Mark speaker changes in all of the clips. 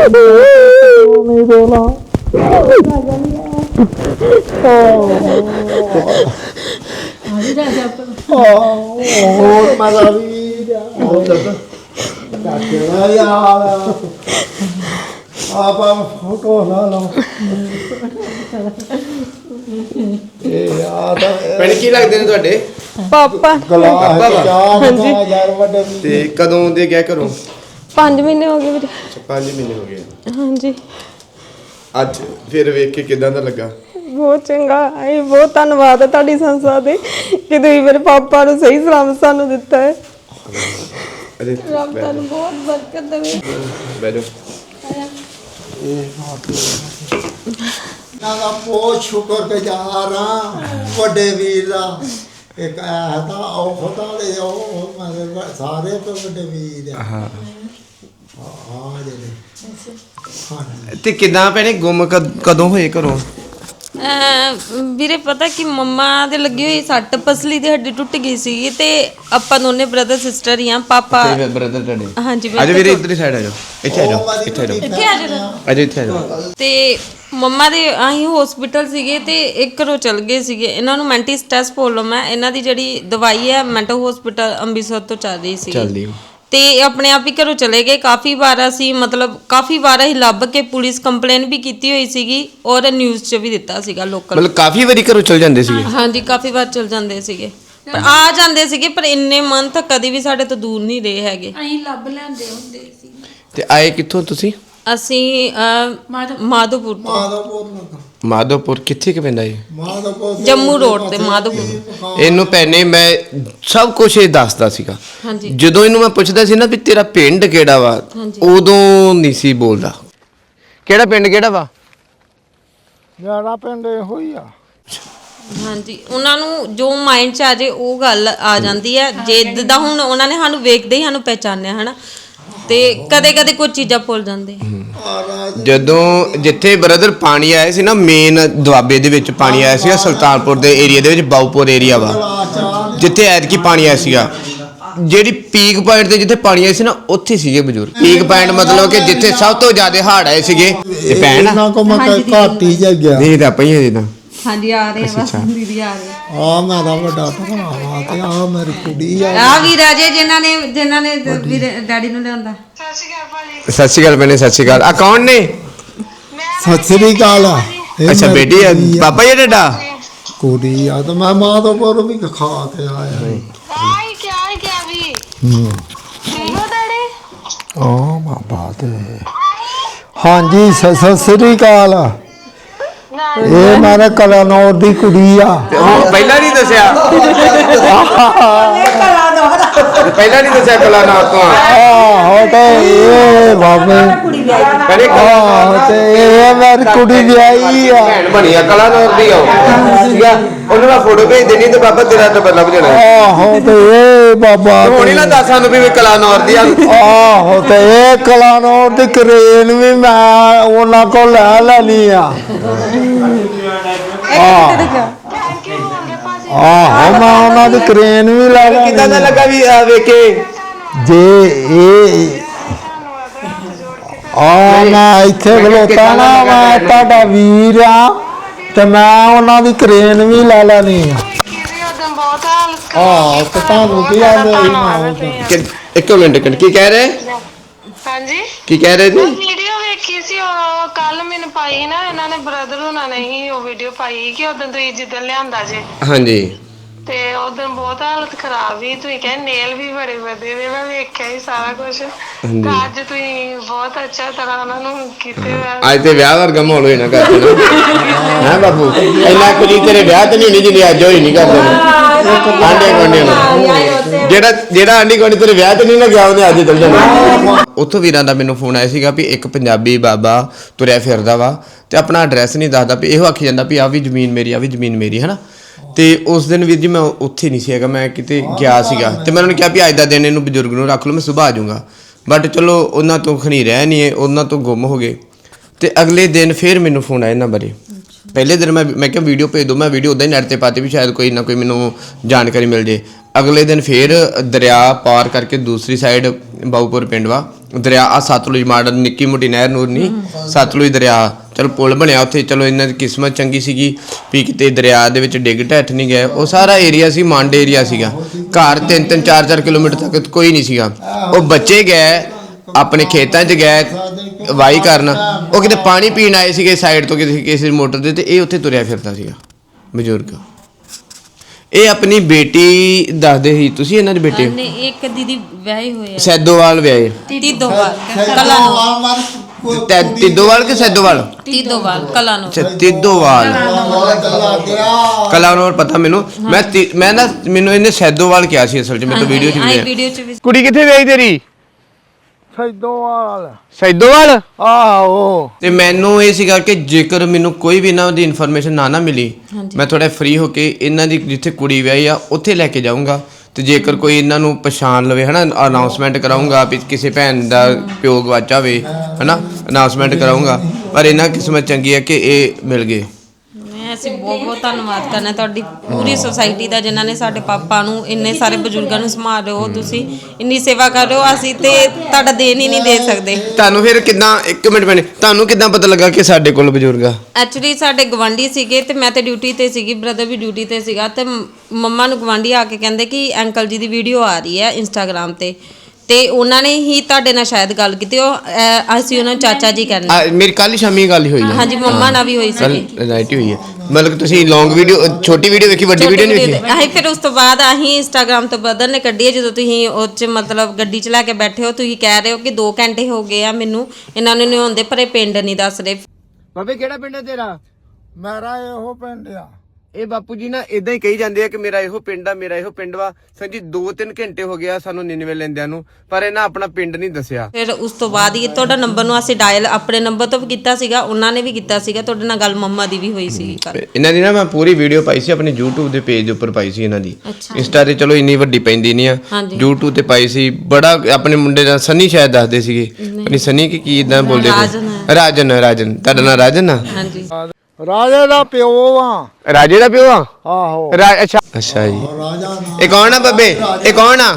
Speaker 1: ਨਹੀਂ ਰੋਣਾ ਹੋਰ ਮਾਰਾ ਵੀ ਹੋਰ ਕਾਕੇ ਯਾਰ ਆਪਾ ਫੋਟੋ ਲਾ ਲਓ ਇਹ ਯਾਰ
Speaker 2: ਭੈਣ ਕੀ ਲੱਗਦੇ ਨੇ ਤੁਹਾਡੇ?
Speaker 3: ਪਾਪਾ।
Speaker 1: ਗਲਾ
Speaker 2: ਪਾਪਾ। ਵਾ?
Speaker 1: ਚਾਹ ਦਾ ਯਾਰ ਵੱਡੇ ਵੀ
Speaker 2: ਤੇ ਕਦੋਂ ਦੇ ਗਿਆ ਘਰੋਂ?
Speaker 3: 5 ਮਹੀਨੇ ਹੋ ਗਏ ਵੀਰੇ।
Speaker 2: 5 ਮਹੀਨੇ ਹੋ ਗਏ।
Speaker 3: ਹਾਂਜੀ।
Speaker 2: ਅੱਜ ਫਿਰ ਵੇਖ ਕੇ ਕਿਦਾਂ ਦਾ ਲੱਗਾ?
Speaker 3: ਬਹੁਤ ਚੰਗਾ। ਹੈ ਬਹੁਤ ਧੰਨਵਾਦ ਹੈ ਤੁਹਾਡੀ ਸੰਸਥਾ ਦੇ ਕਿ ਤੁਸੀਂ ਮੇਰੇ ਪਾਪਾ ਨੂੰ ਸਹੀ ਸਲਾਮਤ ਸਾਨੂੰ ਦਿੱਤਾ ਹੈ।
Speaker 2: ਅਰੇ
Speaker 3: ਰੱਬ ਤੁਹਾਨੂੰ ਬਹੁਤ ਬਰਕਤ ਦੇਵੇ।
Speaker 2: ਬੈਠੋ
Speaker 1: ਨਾ ਦਾ ਬਹੁਤ ਸ਼ੁਕਰ ਗੁਜ਼ਾਰ ਆ ਵੱਡੇ ਵੀਰ ਦਾ। ਇੱਕ ਇਹ ਤਾਂ ਉਹ ਖੁਦਾ ਦੇ ਉਹ ਮਤਲਬ ਸਾਰੇ ਤੋਂ ਵੱਡੇ ਵੀਰ ਆ।
Speaker 2: ਹਾਂ
Speaker 1: ਹਾਂ ਜਿਹੜੇ ਹਾਂ
Speaker 2: ਤੇ ਕਿਦਾਂ ਭੈਣੇ ਗੁੰਮ ਕਦ- ਕਦੋਂ ਹੋਏ ਘਰੋਂ?
Speaker 3: ਅਹ ਵੀਰੇ ਪਤਾ ਕਿ ਮੰਮਾ ਦੇ ਲੱਗੀ ਹੋਈ ਸੱਟ ਪਸਲੀ ਦੀ ਹੱਡੀ ਟੁੱਟ ਗਈ ਸੀ ਤੇ ਆਪਾਂ ਦੋਨੇ ਬ੍ਰਦਰ ਸਿਸਟਰ ਹੀ ਆ ਪਾਪਾ
Speaker 2: ਤੇ ਬ੍ਰਦਰ ਤੁਹਾਡੇ?
Speaker 3: ਹਾਂਜੀ
Speaker 2: ਅੱਜ ਵੀਰੇ ਇੱਧਰ ਸਾਈਡ ਆ ਜਾਓ। ਇੱਥੇ ਆ ਜਾਓ ਇੱਥੇ ਆ ਜਾਓ।
Speaker 3: ਇੱਥੇ ਆ ਜਾਓ।
Speaker 2: ਅਜੇ ਇੱਥੇ ਆ ਜਾਓ।
Speaker 3: ਤੇ ਮੰਮਾ ਦੇ ਆਹੀ ਹਸਪੀਟਲ ਸੀਗੇ ਤੇ ਇੱਕ ਘਰੋਂ ਚਲ ਗਏ ਸੀਗੇ। ਇਹਨਾਂ ਨੂੰ ਮੈਂਟੀ ਸਟ੍ਰੈਸ ਪ੍ਰੋਬਲਮ ਹੈ ਇਹਨਾਂ ਦੀ ਜਿਹੜੀ ਦਵਾਈ ਹੈ ਮੈਂਟਲ ਹਸਪੀਟਲ ਅੰਮ੍ਰਿਤਸਰ ਤੋਂ ਚੱਲ ਰਹੀ ਸੀ
Speaker 2: ਚੱਲਦੀ ਹੋ।
Speaker 3: ਤੇ ਇਹ ਆਪਣੇ ਆਪ ਹੀ ਘਰੋਂ ਚਲੇ ਗਏ। ਕਾਫੀ ਵਾਰ ਅਸੀਂ ਮਤਲਬ ਕਾਫੀ ਵਾਰ ਅਸੀਂ ਲੱਭ ਕੇ ਪੁਲਿਸ ਕੰਪਲੇਨ ਵੀ ਕੀਤੀ ਹੋਈ ਸੀਗੀ ਔਰ ਨਿਊਜ਼ 'ਚ ਵੀ ਦਿੱਤਾ ਸੀਗਾ ਲੋਕਲ
Speaker 2: ਮਤਲਬ ਕਾਫੀ ਵਾਰੀ ਘਰੋਂ ਚਲ ਜਾਂਦੇ ਸੀਗੇ?
Speaker 3: ਹਾਂਜੀ ਕਾਫੀ ਵਾਰ ਚਲ ਜਾਂਦੇ ਸੀਗੇ। ਪਰ ਆ ਜਾਂਦੇ ਸੀਗੇ ਪਰ ਇੰਨੇ ਮੰਥ ਕਦੀ ਵੀ ਸਾਡੇ ਤੋਂ ਦੂਰ ਨਹੀਂ ਰਹੇ ਹੈਗੇ।
Speaker 4: ਅਸੀਂ ਲੱਭ ਲੈਂਦੇ ਹੁੰਦੇ ਸੀ।
Speaker 2: ਤੇ ਆਏ ਕਿੱਥੋਂ ਤੁਸੀਂ?
Speaker 3: ਅਸੀਂ ਅਹ, ਮਾਧੋਪੁਰ ਤੋਂ।
Speaker 1: ਮਾਧੋਪੁਰ ਨੂੰ
Speaker 2: ਮਾਧੋਪੁਰ ਕਿੱਥੇ ਕਿ ਪੈਂਦਾ ਇਹ?
Speaker 1: ਮਾਧੋਪੁਰ ਦੇ
Speaker 3: ਜੰਮੂ ਰੋਡ ਤੇ ਮਾਧੋਪੁਰ।
Speaker 2: ਇਹਨੂੰ ਪੈਨੇ ਮੈਂ ਸਭ ਕੁਝ ਇਹ ਦੱਸਦਾ ਸੀਗਾ।
Speaker 3: ਹਾਂਜੀ।
Speaker 2: ਜਦੋਂ ਇਹਨੂੰ ਮੈਂ ਪੁੱਛਦਾ ਸੀ ਨਾ ਵੀ ਤੇਰਾ ਪਿੰਡ ਕਿਹੜਾ ਵਾ
Speaker 3: ਹਾਂਜੀ।
Speaker 2: ਉਦੋਂ ਨਹੀਂ ਸੀ ਬੋਲਦਾ। ਕਿਹੜਾ ਪਿੰਡ ਕਿਹੜਾ ਵਾ?
Speaker 1: ਮੇਰਾ ਪਿੰਡ ਇਹੋ ਹੀ ਆ।
Speaker 3: ਹਾਂਜੀ ਉਹਨਾਂ ਨੂੰ ਜੋ ਮਾਈਂਡ 'ਚ ਆ ਜੇ ਉਹ ਗੱਲ ਆ ਜਾਂਦੀ ਹੈ। ਜੇ ਜਿੱਦਾਂ ਹੁਣ ਉਹਨਾਂ ਨੇ ਸਾਨੂੰ ਵੇਖਦੇ ਹੀ ਸਾਨੂੰ ਪਹਿਚਾਨਿਆ ਹਨਾ? ਤੇ ਕਦੇ ਕਦੇ ਕੁਝ ਚੀਜ਼ਾਂ ਭੁੱਲ ਜਾਂਦੇ।
Speaker 2: ਜਦੋਂ ਜਿੱਥੇ ਬ੍ਰਦਰ ਪਾਣੀ ਆਇਆ ਸੀ ਨਾ ਮੇਨ ਦੁਆਬੇ ਦੇ ਵਿੱਚ ਪਾਣੀ ਆਇਆ ਸੀਗਾ ਸੁਲਤਾਨਪੁਰ ਦੇ ਏਰੀਆ ਦੇ ਵਿੱਚ ਬਾਉਪੁਰ ਏਰੀਆ ਵਾ। ਜਿੱਥੇ ਐਤਕੀ ਪਾਣੀ ਆਇਆ ਸੀਗਾ। ਜਿਹੜੀ ਪੀਕ ਪੁਆਇੰਟ ਤੇ ਜਿੱਥੇ ਪਾਣੀ ਆਇਆ ਸੀ ਨਾ ਉੱਥੇ ਸੀਗੇ ਬਜ਼ੁਰਗ। ਪੀਕ ਪੁਆਇੰਟ ਮਤਲਬ ਕਿ ਜਿੱਥੇ ਸਭ ਤੋਂ ਜ਼ਿਆਦਾ ਹੜ੍ਹ ਆਏ ਸੀਗੇ। ਤੇ ਭੈਣ?
Speaker 1: ਇਹਨਾਂ ਕੋ ਮੈਂ ਘਾਟ ਜਾ ਗਿਆ।
Speaker 2: ਨਹੀਂ ਤਾਂ ਪਈਆਂ ਜਿੱਦਾਂ
Speaker 3: ਹਾਂਜੀ ਆ ਰਹੇ
Speaker 2: ਅੱਛਾ, ਅੱਛਾ।
Speaker 3: ਦੀਦੀ ਆ ਰਹੇ
Speaker 1: ਆ। ਮੇਰਾ ਵੱਡਾ ਭਰਾ ਵਾ ਤੇ ਆ ਮੇਰੀ ਕੁੜੀ ਆ।
Speaker 3: ਆ ਵੀ ਰਾਜੇ ਜਿਨ੍ਹਾਂ ਨੇ ਜਿਨ੍ਹਾਂ ਨੇ ਵੀਰੇ ਡੈਡੀ ਨੂੰ ਲਿਆਂਦਾ।
Speaker 2: ਸਤਿ ਸ਼੍ਰੀ ਅਕਾਲ ਭੈਣੇ ਸਤਿ ਸ਼੍ਰੀ ਅਕਾਲ। ਆ ਕੌਣ ਨੇ?
Speaker 1: ਸਤਿ ਸ੍ਰੀ ਅਕਾਲ। ਆ ਇਹ
Speaker 2: ਅੱਛਾ
Speaker 1: ਮੇਰੀ
Speaker 2: ਬੇਟੀ ਆ।
Speaker 1: ਕੁੜੀ ਆ।
Speaker 2: ਪਾਪਾ ਜੀ ਤੁਹਾਡਾ?
Speaker 1: ਕੁੜੀ ਆ ਤੇ ਮੈਂ ਮਾਧੋਪੁਰ ਵੀ ਖਾ ਕੇ ਆਇਆ।
Speaker 4: ਆਈ ਕੀ ਆਈ ਕੀ ਵੀ?
Speaker 1: ਹੂੰ।
Speaker 4: ਠੀਕ ਹੋ ਡੈਡੀ?
Speaker 1: ਆ ਬਾਬਾ ਤੇ। ਹਾਂਜੀ ਸ- ਸਤਿ ਸ੍ਰੀ ਅਕਾਲ। ਇਹ ਮੇਰੇ ਕਲਾਨੌਰ ਦੀ ਕੁੜੀ ਆ।
Speaker 2: ਤੇ ਪਹਿਲਾਂ ਨਹੀਂ ਦੱਸਿਆ? ਪਹਿਲਾਂ ਨਹੀਂ ਦੱਸਿਆ ਕਲਾ ਨਾ ਤੋਂ
Speaker 1: ਆਹੋ ਤੇ ਇਹ ਬਾਬੇ।
Speaker 2: ਕਹਿੰਦੇ
Speaker 1: ਆਹੋ ਤੇ ਇਹ ਮੇਰੀ ਕੁੜੀ ਵਿਆਹੀ ਆ।
Speaker 2: ਭੈਣ ਬਣੀ ਆ ਕਲਾ ਨੂਰ ਦੀ ਆਓ ਸੀਗਾ ਉਹਨਾਂ ਦਾ ਫੋਟੋ ਭੇਜ ਦੇਣੀ ਤੇ ਬਾਬਾ ਤੇਰਾ ਨੰਬਰ ਲੱਭ ਜਾਣਾ
Speaker 1: ਆਹੋ ਤੇ ਇਹ ਬਾਬਾ
Speaker 2: ਹੁਣੀ ਨਾ ਦੱਸ ਸਾਨੂੰ ਵੀ ਕਲਾ ਨੂਰ ਦੀ ਆ।
Speaker 1: ਆਹੋ ਤੇ ਇਹ ਕਲਾਨੌਰ ਦੀ ਕਰੇਨ ਵੀ ਮੈਂ ਉਹਨਾਂ ਕੋਲ ਲੈ ਲੈਣੀ ਆ।
Speaker 4: ਭਾਜੀ
Speaker 1: ਆਹੋ ਮੈਂ ਉਹਨਾਂ ਦੀ ਕਰੇਨ ਵੀ ਲੈ ਲੈਣੀ
Speaker 2: ਕਿਦਾਂ ਦਾ ਲੱਗਾ ਵੀ ਆ ਵੇਖੇ
Speaker 1: ਜੇ ਇਹ ਆ ਮੈਂ ਇੱਥੇ ਖਲੋਤਾ ਨਾ ਮੈਂ ਤੁਹਾਡਾ ਵੀਰ ਆ ਤੇ ਮੈਂ ਉਹਨਾਂ ਦੀ ਕਰੇਨ ਵੀ ਲੈ ਲੈਣੀ ਆ। ਕੀ?
Speaker 2: ਕਿ- ਇੱਕ ਮਿੰਟ ਇੱਕ ਮਿੰਟ, ਕੀ ਕਹਿ ਰਹੇ?
Speaker 4: ਹਾਂਜੀ?
Speaker 2: ਕੀ ਕਹਿ ਰਹੇ ਜੀ?
Speaker 4: ਵੇਖੀ ਸੀ ਉਹ ਕੱਲ ਮੈਨੂੰ ਪਾਈ ਨਾ ਇਹਨਾਂ ਨੇ ਬ੍ਰਦਰ ਹੁਣਾਂ ਨੇ ਹੀ ਉਹ ਵੀਡੀਓ ਪਾਈ ਕਿ ਉਦੋਂ ਤੁਸੀਂ ਜਿੱਦਣ ਲਿਆਂਦਾ ਜੇ।
Speaker 2: ਹਾਂਜੀ।
Speaker 4: ਤੇ ਉਦੋਂ ਬਹੁਤ ਹਾਲਤ ਖਰਾਬ ਸੀ ਤੁਸੀਂ ਕਹਿੰਦੇ ਨੇਲ ਵੀ ਬੜੇ ਵਧੇ ਵੇ ਮੈਂ ਵੇਖਿਆ ਹੀ ਸਾਰਾ ਕੁਝ
Speaker 2: ਹਾਂਜੀ।
Speaker 4: ਅੱਜ ਤੁਸੀਂ ਬਹੁਤ ਅੱਛਾ ਤਰ੍ਹਾਂ ਉਹਨਾਂ ਨੂੰ ਕੀਤੇ ਹੋਇਆ
Speaker 2: ਅੱਜ ਤੇ ਵਿਆਹ ਵਰਗਾ ਮਾਹੌਲ ਹੋਇਆ ਨਾ ਘਰ ਹੈ। ਬਾਬੂ ਇੰਨਾ ਕੁਝ ਤੇਰੇ ਵਿਆਹ ਤੇ ਨਹੀਂ ਹੋਣੀ ਜਿੰਨੀ ਅੱਜ ਹੋਈ ਨਹੀਂ ਕਰਦੇ ਆਂਡੇ ਗੁਆਂਢੀਆਂ ਨੂੰ ਜਿਹੜਾ ਜਿਹੜਾ ਆਂਡੀ ਗੁਆਂਢੀ ਤੇਰੇ ਵਿਆਹ ਤੇ ਨਹੀਂ ਨਾ ਗਿਆ, ਉਹਨੇ ਅੱਜ ਚੱਲ ਜਾਣਾ। ਉੱਥੋਂ ਵੀਰਾਂ ਦਾ ਮੈਨੂੰ ਫੋਨ ਆਇਆ ਸੀਗਾ ਵੀ ਇੱਕ ਪੰਜਾਬੀ ਬਾਬਾ ਤੁਰਿਆ ਫਿਰਦਾ ਵਾ ਤੇ ਆਪਣਾ ਐਡਰੈਸ ਨਹੀਂ ਦੱਸਦਾ ਵੀ ਇਹੋ ਆਖੀ ਜਾਂਦਾ ਵੀ ਆ ਵੀ ਜ਼ਮੀਨ ਮੇਰੀ ਆ ਵੀ ਜ਼ਮੀਨ ਮੇਰੀ, ਹਨਾ? ਤੇ ਉਸ ਦਿਨ ਵੀਰ ਜੀ ਮੈਂ ਉੱਥੇ ਨਹੀਂ ਸੀ ਹੈਗਾ, ਮੈਂ ਕਿਤੇ ਗਿਆ ਸੀਗਾ। ਤੇ ਮੈਂ ਉਹਨਾਂ ਨੂੰ ਕਿਹਾ ਵੀ ਅੱਜ ਦਾ ਦਿਨ ਇਹਨੂੰ ਬਜ਼ੁਰਗ ਨੂੰ ਰੱਖ ਲਓ, ਮੈਂ ਸਵੇਰ ਆ ਜਾਊਂਗਾ ਬਟ ਚਲੋ, ਉਹਨਾਂ ਤੋਂ ਖਣੀ ਰਹਿ ਨਹੀਂ, ਉਹਨਾਂ ਤੋਂ ਗੁੰਮ ਹੋ ਗਏ। ਤੇ ਅਗਲੇ ਦਿਨ ਫਿਰ ਮੈਨੂੰ ਫੋਨ ਆਇਆ ਇਹਨਾਂ ਬਾਰੇ। ਪਹਿਲੇ ਦਿਨ ਮੈਂ ਮੈਂ ਕਿਹਾ ਵੀਡੀਓ ਭੇਜ ਦਿਓ ਮੈਂ ਵੀਡੀਓ ਉਦਾਂ ਹੀ ਨੈਟ ਤੇ ਪਾਤੀ ਵੀ ਸ਼ਾਇਦ ਕੋਈ ਨਾ ਕੋਈ ਮੈਨੂੰ ਜਾਣਕਾਰੀ ਮਿਲ ਜੇ। ਅਗਲੇ ਦਿਨ ਫਿਰ ਦਰਿਆ ਪਾਰ ਕਰਕੇ ਦੂਸਰੀ ਸਾਈਡ ਬਾਉਪੁਰ ਪਿੰਡ ਵਾ। ਦਰਿਆ ਆ ਸਤਲੁਜ ਮਾਡਲ ਨਿੱਕੀ ਮੋਟੀ ਨਹਿਰ ਨੂਰ ਨਹੀਂ ਸਤਲੁਜ ਦਰਿਆ। ਚਲੋ ਪੁਲ ਬਣਿਆ ਉੱਥੇ, ਚਲੋ ਇਹਨਾਂ ਦੀ ਕਿਸਮਤ ਚੰਗੀ ਸੀਗੀ ਵੀ ਕਿਤੇ ਦਰਿਆ ਦੇ ਵਿੱਚ ਡਿੱਗ ਢੱਠ ਨਹੀਂ ਗਏ। ਉਹ ਸਾਰਾ ਏਰੀਆ ਸੀ, ਮੰਡ ਏਰੀਆ ਸੀਗਾ। ਘਰ ਤਿੰਨ ਤਿੰਨ ਚਾਰ ਚਾਰ ਕਿਲੋਮੀਟਰ ਤੱਕ ਕੋਈ ਨਹੀਂ ਸੀਗਾ। ਉਹ ਬੱਚੇ ਗਏ, ਆਪਣੇ ਖੇਤਾਂ 'ਚ ਗਏ ਵਾਈ ਕਰਨ। ਉਹ ਕਿਤੇ ਪਾਣੀ ਪੀਣ ਆਏ ਸੀਗੇ ਸਾਈਡ ਤੋਂ ਕਿਸੇ ਕਿਸੇ ਮੋਟਰ ਦੇ ਤੇ ਇਹ ਉੱਥੇ ਤੁਰਿਆ ਫਿਰਦਾ ਸੀਗਾ ਬਜ਼ੁਰਗ। ਇਹ ਆਪਣੀ ਬੇਟੀ ਦੱਸਦੇ ਸੀ ਤੁਸੀਂ ਇਹਨਾਂ ਦੇ ਬੇਟੇ
Speaker 3: ਨੇ ਇੱਕ ਦੀਦੀ ਵਿਆਹੇ ਹੋਏ ਆ।
Speaker 2: ਸੈਦੋਵਾਲ ਵਿਆਹੇ।
Speaker 3: ਤੀਦੋਵਾਲ ਕਲਾ ਨੂੰ।
Speaker 1: ਨੂੰ
Speaker 2: ਤੈ ਤਿੱਦੋਵਾਲ ਕਿ ਸੈਦੋਵਾਲ?
Speaker 3: ਤੀਦੋਵਾਲ ਕਲਾ ਨੂੰ।
Speaker 2: ਅੱਛਾ ਤਿੱਦੋਵਾਲ।
Speaker 1: ਲੱਗ ਗਿਆ
Speaker 2: ਕਲਾ ਨੂੰ ਪਤਾ ਮੈਨੂੰ। ਮੈਂ ਤੀ- ਮੈਂ ਨਾ ਮੈਨੂੰ ਇਹਨੇ ਸੈਦੋਵਾਲ ਕਿਹਾ ਸੀ ਅਸਲ 'ਚ ਮੈਂ ਤਾਂ ਵੀਡੀਓ 'ਚ ਵੀ
Speaker 3: ਆਈ
Speaker 2: ਲਿਆ।
Speaker 3: ਵੀਡੀਓ ਚ ਵੀ
Speaker 2: ਕੁੜੀ ਕਿੱਥੇ ਵਿਆਹੀ ਤੇਰੀ?
Speaker 1: ਸੈਦੋਵਾਲ
Speaker 2: ਸੈਦੋਵਾਲ
Speaker 1: ਆਹੋ।
Speaker 2: ਤੇ ਮੈਨੂੰ ਇਹ ਸੀਗਾ ਕਿ ਜੇਕਰ ਮੈਨੂੰ ਕੋਈ ਵੀ ਇਹਨਾਂ ਦੀ ਇਨਫੋਰਮੇਸ਼ਨ ਨਾ ਨਾ ਮਿਲੀ ਮੈਂ ਥੋੜਾ ਫ੍ਰੀ ਹੋ ਕੇ ਇਹਨਾਂ ਦੀ ਜਿੱਥੇ ਕੁੜੀ ਵਿਆਹੀ ਆ ਉੱਥੇ ਲੈ ਕੇ ਜਾਊਂਗਾ। ਤੇ ਜੇਕਰ ਕੋਈ ਇਹਨਾਂ ਨੂੰ ਪਛਾਣ ਲਵੇ ਹਨਾ ਅਨਾਉਂਸਮੈਂਟ ਕਰਾਉਂਗਾ ਵੀ ਕਿਸੇ ਭੈਣ ਦਾ ਪਿਓ ਗਵਾਚਾ ਹੋਵੇ ਹਨਾ ਅਨਾਉਂਸਮੈਂਟ ਕਰਾਉਂਗਾ ਪਰ ਇਹਨਾਂ ਕਿਸਮਤ ਚੰਗੀ ਹੈ ਕਿ ਇਹ ਮਿਲ ਗਏ।
Speaker 3: ਅਸੀਂ ਬਹੁਤ ਬਹੁਤ ਧੰਨਵਾਦ ਕਰਨਾ ਤੁਹਾਡੀ ਪੂਰੀ ਸੁਸਾਇਟੀ ਦਾ ਜਿਨ੍ਹਾਂ ਨੇ ਸਾਡੇ ਪਾਪਾ ਨੂੰ ਇੰਨੇ ਸਾਰੇ ਬਜ਼ੁਰਗਾਂ ਨੂੰ ਸੰਭਾਲ ਰਹੇ ਹੋ ਤੁਸੀਂ ਇੰਨੀ ਸੇਵਾ ਕਰ ਰਹੇ ਹੋ ਅਸੀਂ ਤੇ ਤੁਹਾਡਾ ਦੇਣ ਹੀ ਨਹੀਂ ਦੇ ਸਕਦੇ।
Speaker 2: ਤੁਹਾਨੂੰ ਫਿਰ ਕਿਦਾਂ ਇੱਕ ਮਿੰਟ ਮੈਨੇ ਤੁਹਾਨੂੰ ਕਿਦਾਂ ਪਤਾ ਲੱਗਾ ਕਿ ਸਾਡੇ ਕੋਲ ਬਜ਼ੁਰਗ ਆ?
Speaker 3: ਐਕਚੁਅਲੀ ਸਾਡੇ ਗਵਾਂਢੀ ਸੀਗੇ ਤੇ ਮੈਂ ਤੇ ਡਿਊਟੀ ਤੇ ਸੀਗੀ ਬ੍ਰਦਰ ਵੀ ਡਿਊਟੀ ਤੇ ਸੀਗਾ ਤੇ ਮੰਮਾ ਨੂੰ ਗਵਾਂਢੀ ਆ ਕੇ ਕਹਿੰਦੇ ਕਿ ਅੰਕਲ ਜੀ ਦੀ ਵੀਡੀਓ ਆ ਰਹੀ ਹੈ ਇੰਸਟਾਗ੍ਰam ਤੇ। ਤੇ ਉਹਨਾਂ ਨੇ ਹੀ ਤੁਹਾਡੇ ਨਾਲ ਸ਼ਾਇਦ ਗੱਲ ਕੀਤੀ ਉਹ ਅਹ, ਅਸੀਂ ਉਹਨਾਂ ਨੂੰ ਚਾਚਾ ਜੀ ਕਹਿੰਦੇ
Speaker 2: ਆ, ਮੇਰੀ ਕੱਲ ਸ਼ਾਮੀ ਗੱਲ ਹੋਈ ਹੈ
Speaker 3: ਹਾਂਜੀ ਮੰਮਾ ਨਾਲ ਵੀ ਹੋਈ
Speaker 2: ਕੱਲ
Speaker 3: ਸੀ
Speaker 2: ਨਾਈਟ ਹੋਈ ਹੈ। ਮਤਲਬ ਕਿ ਤੁਸੀਂ ਲੌਂਗ ਵੀਡੀਓ ਛੋਟੀ ਵੀਡੀਓ ਵੇਖੀ ਵੱਡੀ ਵੀਡੀਓ ਨਹੀਂ ਵੇਖੀ
Speaker 3: ਅਸੀਂ ਫਿਰ ਉਸ ਤੋਂ ਬਾਅਦ ਅਸੀਂ ਇੰਸਟਾਗ੍ਰam ਤੋਂ ਬਦਲ ਨੇ ਕੱਢੀ ਹੈ ਜਦੋਂ ਤੁਸੀਂ ਉਹ ਚ ਮਤਲਬ ਗੱਡੀ ਚ ਲੈ ਕੇ ਬੈਠੇ ਹੋ ਤੁਸੀਂ ਕਹਿ ਰਹੇ ਹੋ ਕਿ 2 ਘੰਟੇ ਹੋ ਗਏ ਆ ਮੈਨੂੰ ਇਹਨਾਂ ਨੂੰ ਨਿਉਂਦੇ ਪਰ ਇਹ ਪਿੰਡ ਨਹੀਂ ਦੱਸ ਰਹੇ
Speaker 2: ਬਾਬੇ ਕਿਹੜਾ ਪਿੰਡ ਹੈ ਤੇਰਾ?
Speaker 1: ਮੇਰਾ ਇਹੋ ਪਿੰਡ ਆ।
Speaker 2: ਇਹ ਬਾਪੂ ਜੀ ਨਾ ਇਦਾਂ ਹੀ ਕਹੀ ਜਾਂਦੇ ਆ ਕਿ ਮੇਰਾ ਇਹੋ ਪਿੰਡ ਆ ਮੇਰਾ ਇਹੋ ਪਿੰਡ ਵਾ। ਸਰ ਜੀ 2-3 ਘੰਟੇ ਹੋ ਗਿਆ ਸਾਨੂੰ ਨਿਨਵੇ ਲੈਂਦਿਆਂ ਨੂੰ ਪਰ ਇਹਨਾਂ ਆਪਣਾ ਪਿੰਡ ਨਹੀਂ ਦੱਸਿਆ।
Speaker 3: ਫਿਰ ਉਸ ਤੋਂ ਬਾਅਦ ਹੀ ਤੁਹਾਡਾ ਨੰਬਰ ਨੂੰ ਅਸੀਂ ਡਾਇਲ ਆਪਣੇ ਨੰਬਰ ਤੋਂ ਵੀ ਕੀਤਾ ਸੀਗਾ ਉਹਨਾਂ ਨੇ ਵੀ ਕੀਤਾ ਸੀਗਾ ਤੁਹਾਡੇ ਨਾਲ ਗੱਲ ਮੰਮਾ ਦੀ ਵੀ ਹੋਈ ਸੀ ਕੱਲ
Speaker 2: ਇਹਨਾਂ ਦੀ ਨਾ ਮੈਂ ਪੂਰੀ ਵੀਡੀਓ ਪਾਈ ਸੀ ਆਪਣੇ YouTube ਦੇ ਪੇਜ ਦੇ ਉੱਪਰ ਪਾਈ ਸੀ ਇਹਨਾਂ ਦੀ।
Speaker 3: ਅੱਛਾ।
Speaker 2: ਇੰਸਟਾ ਤੇ ਚਲੋ ਇੰਨੀ ਵੱਡੀ ਪੈਂਦੀ ਨਹੀਂ ਆ।
Speaker 3: ਹਾਂਜੀ।
Speaker 2: YouTube ਤੇ ਪਾਈ ਸੀ ਬੜਾ ਆਪਣੇ ਮੁੰਡੇ ਦਾ ਸਨੀ ਸ਼ਾਇਦ ਦੱਸਦੇ ਸੀਗੇ। ਨਹੀਂ। ਸਨੀ ਕੀ ਕੀ ਇਦਾਂ ਬੋਲਦੇ
Speaker 3: ਰਾਜਨ
Speaker 2: ਰਾਜਨ ਰਾਜਨ ਤੁਹਾਡਾ ਨਾਂ ਰਾਜਨ ਆ?
Speaker 3: ਹਾਂਜੀ।
Speaker 1: ਰਾਜੇ ਦਾ ਪਿਓ ਆ
Speaker 2: ਰਾਜੇ ਦਾ ਪਿਓ ਆ?
Speaker 1: ਆਹੋ।
Speaker 2: ਰਾ- ਅੱਛਾ। ਅੱਛਾ ਜੀ।
Speaker 1: ਰਾਜਾ ਨਾ।
Speaker 2: ਇਹ ਕੌਣ ਆ ਬੱਬੇ? ਇਹ ਕੌਣ ਆ?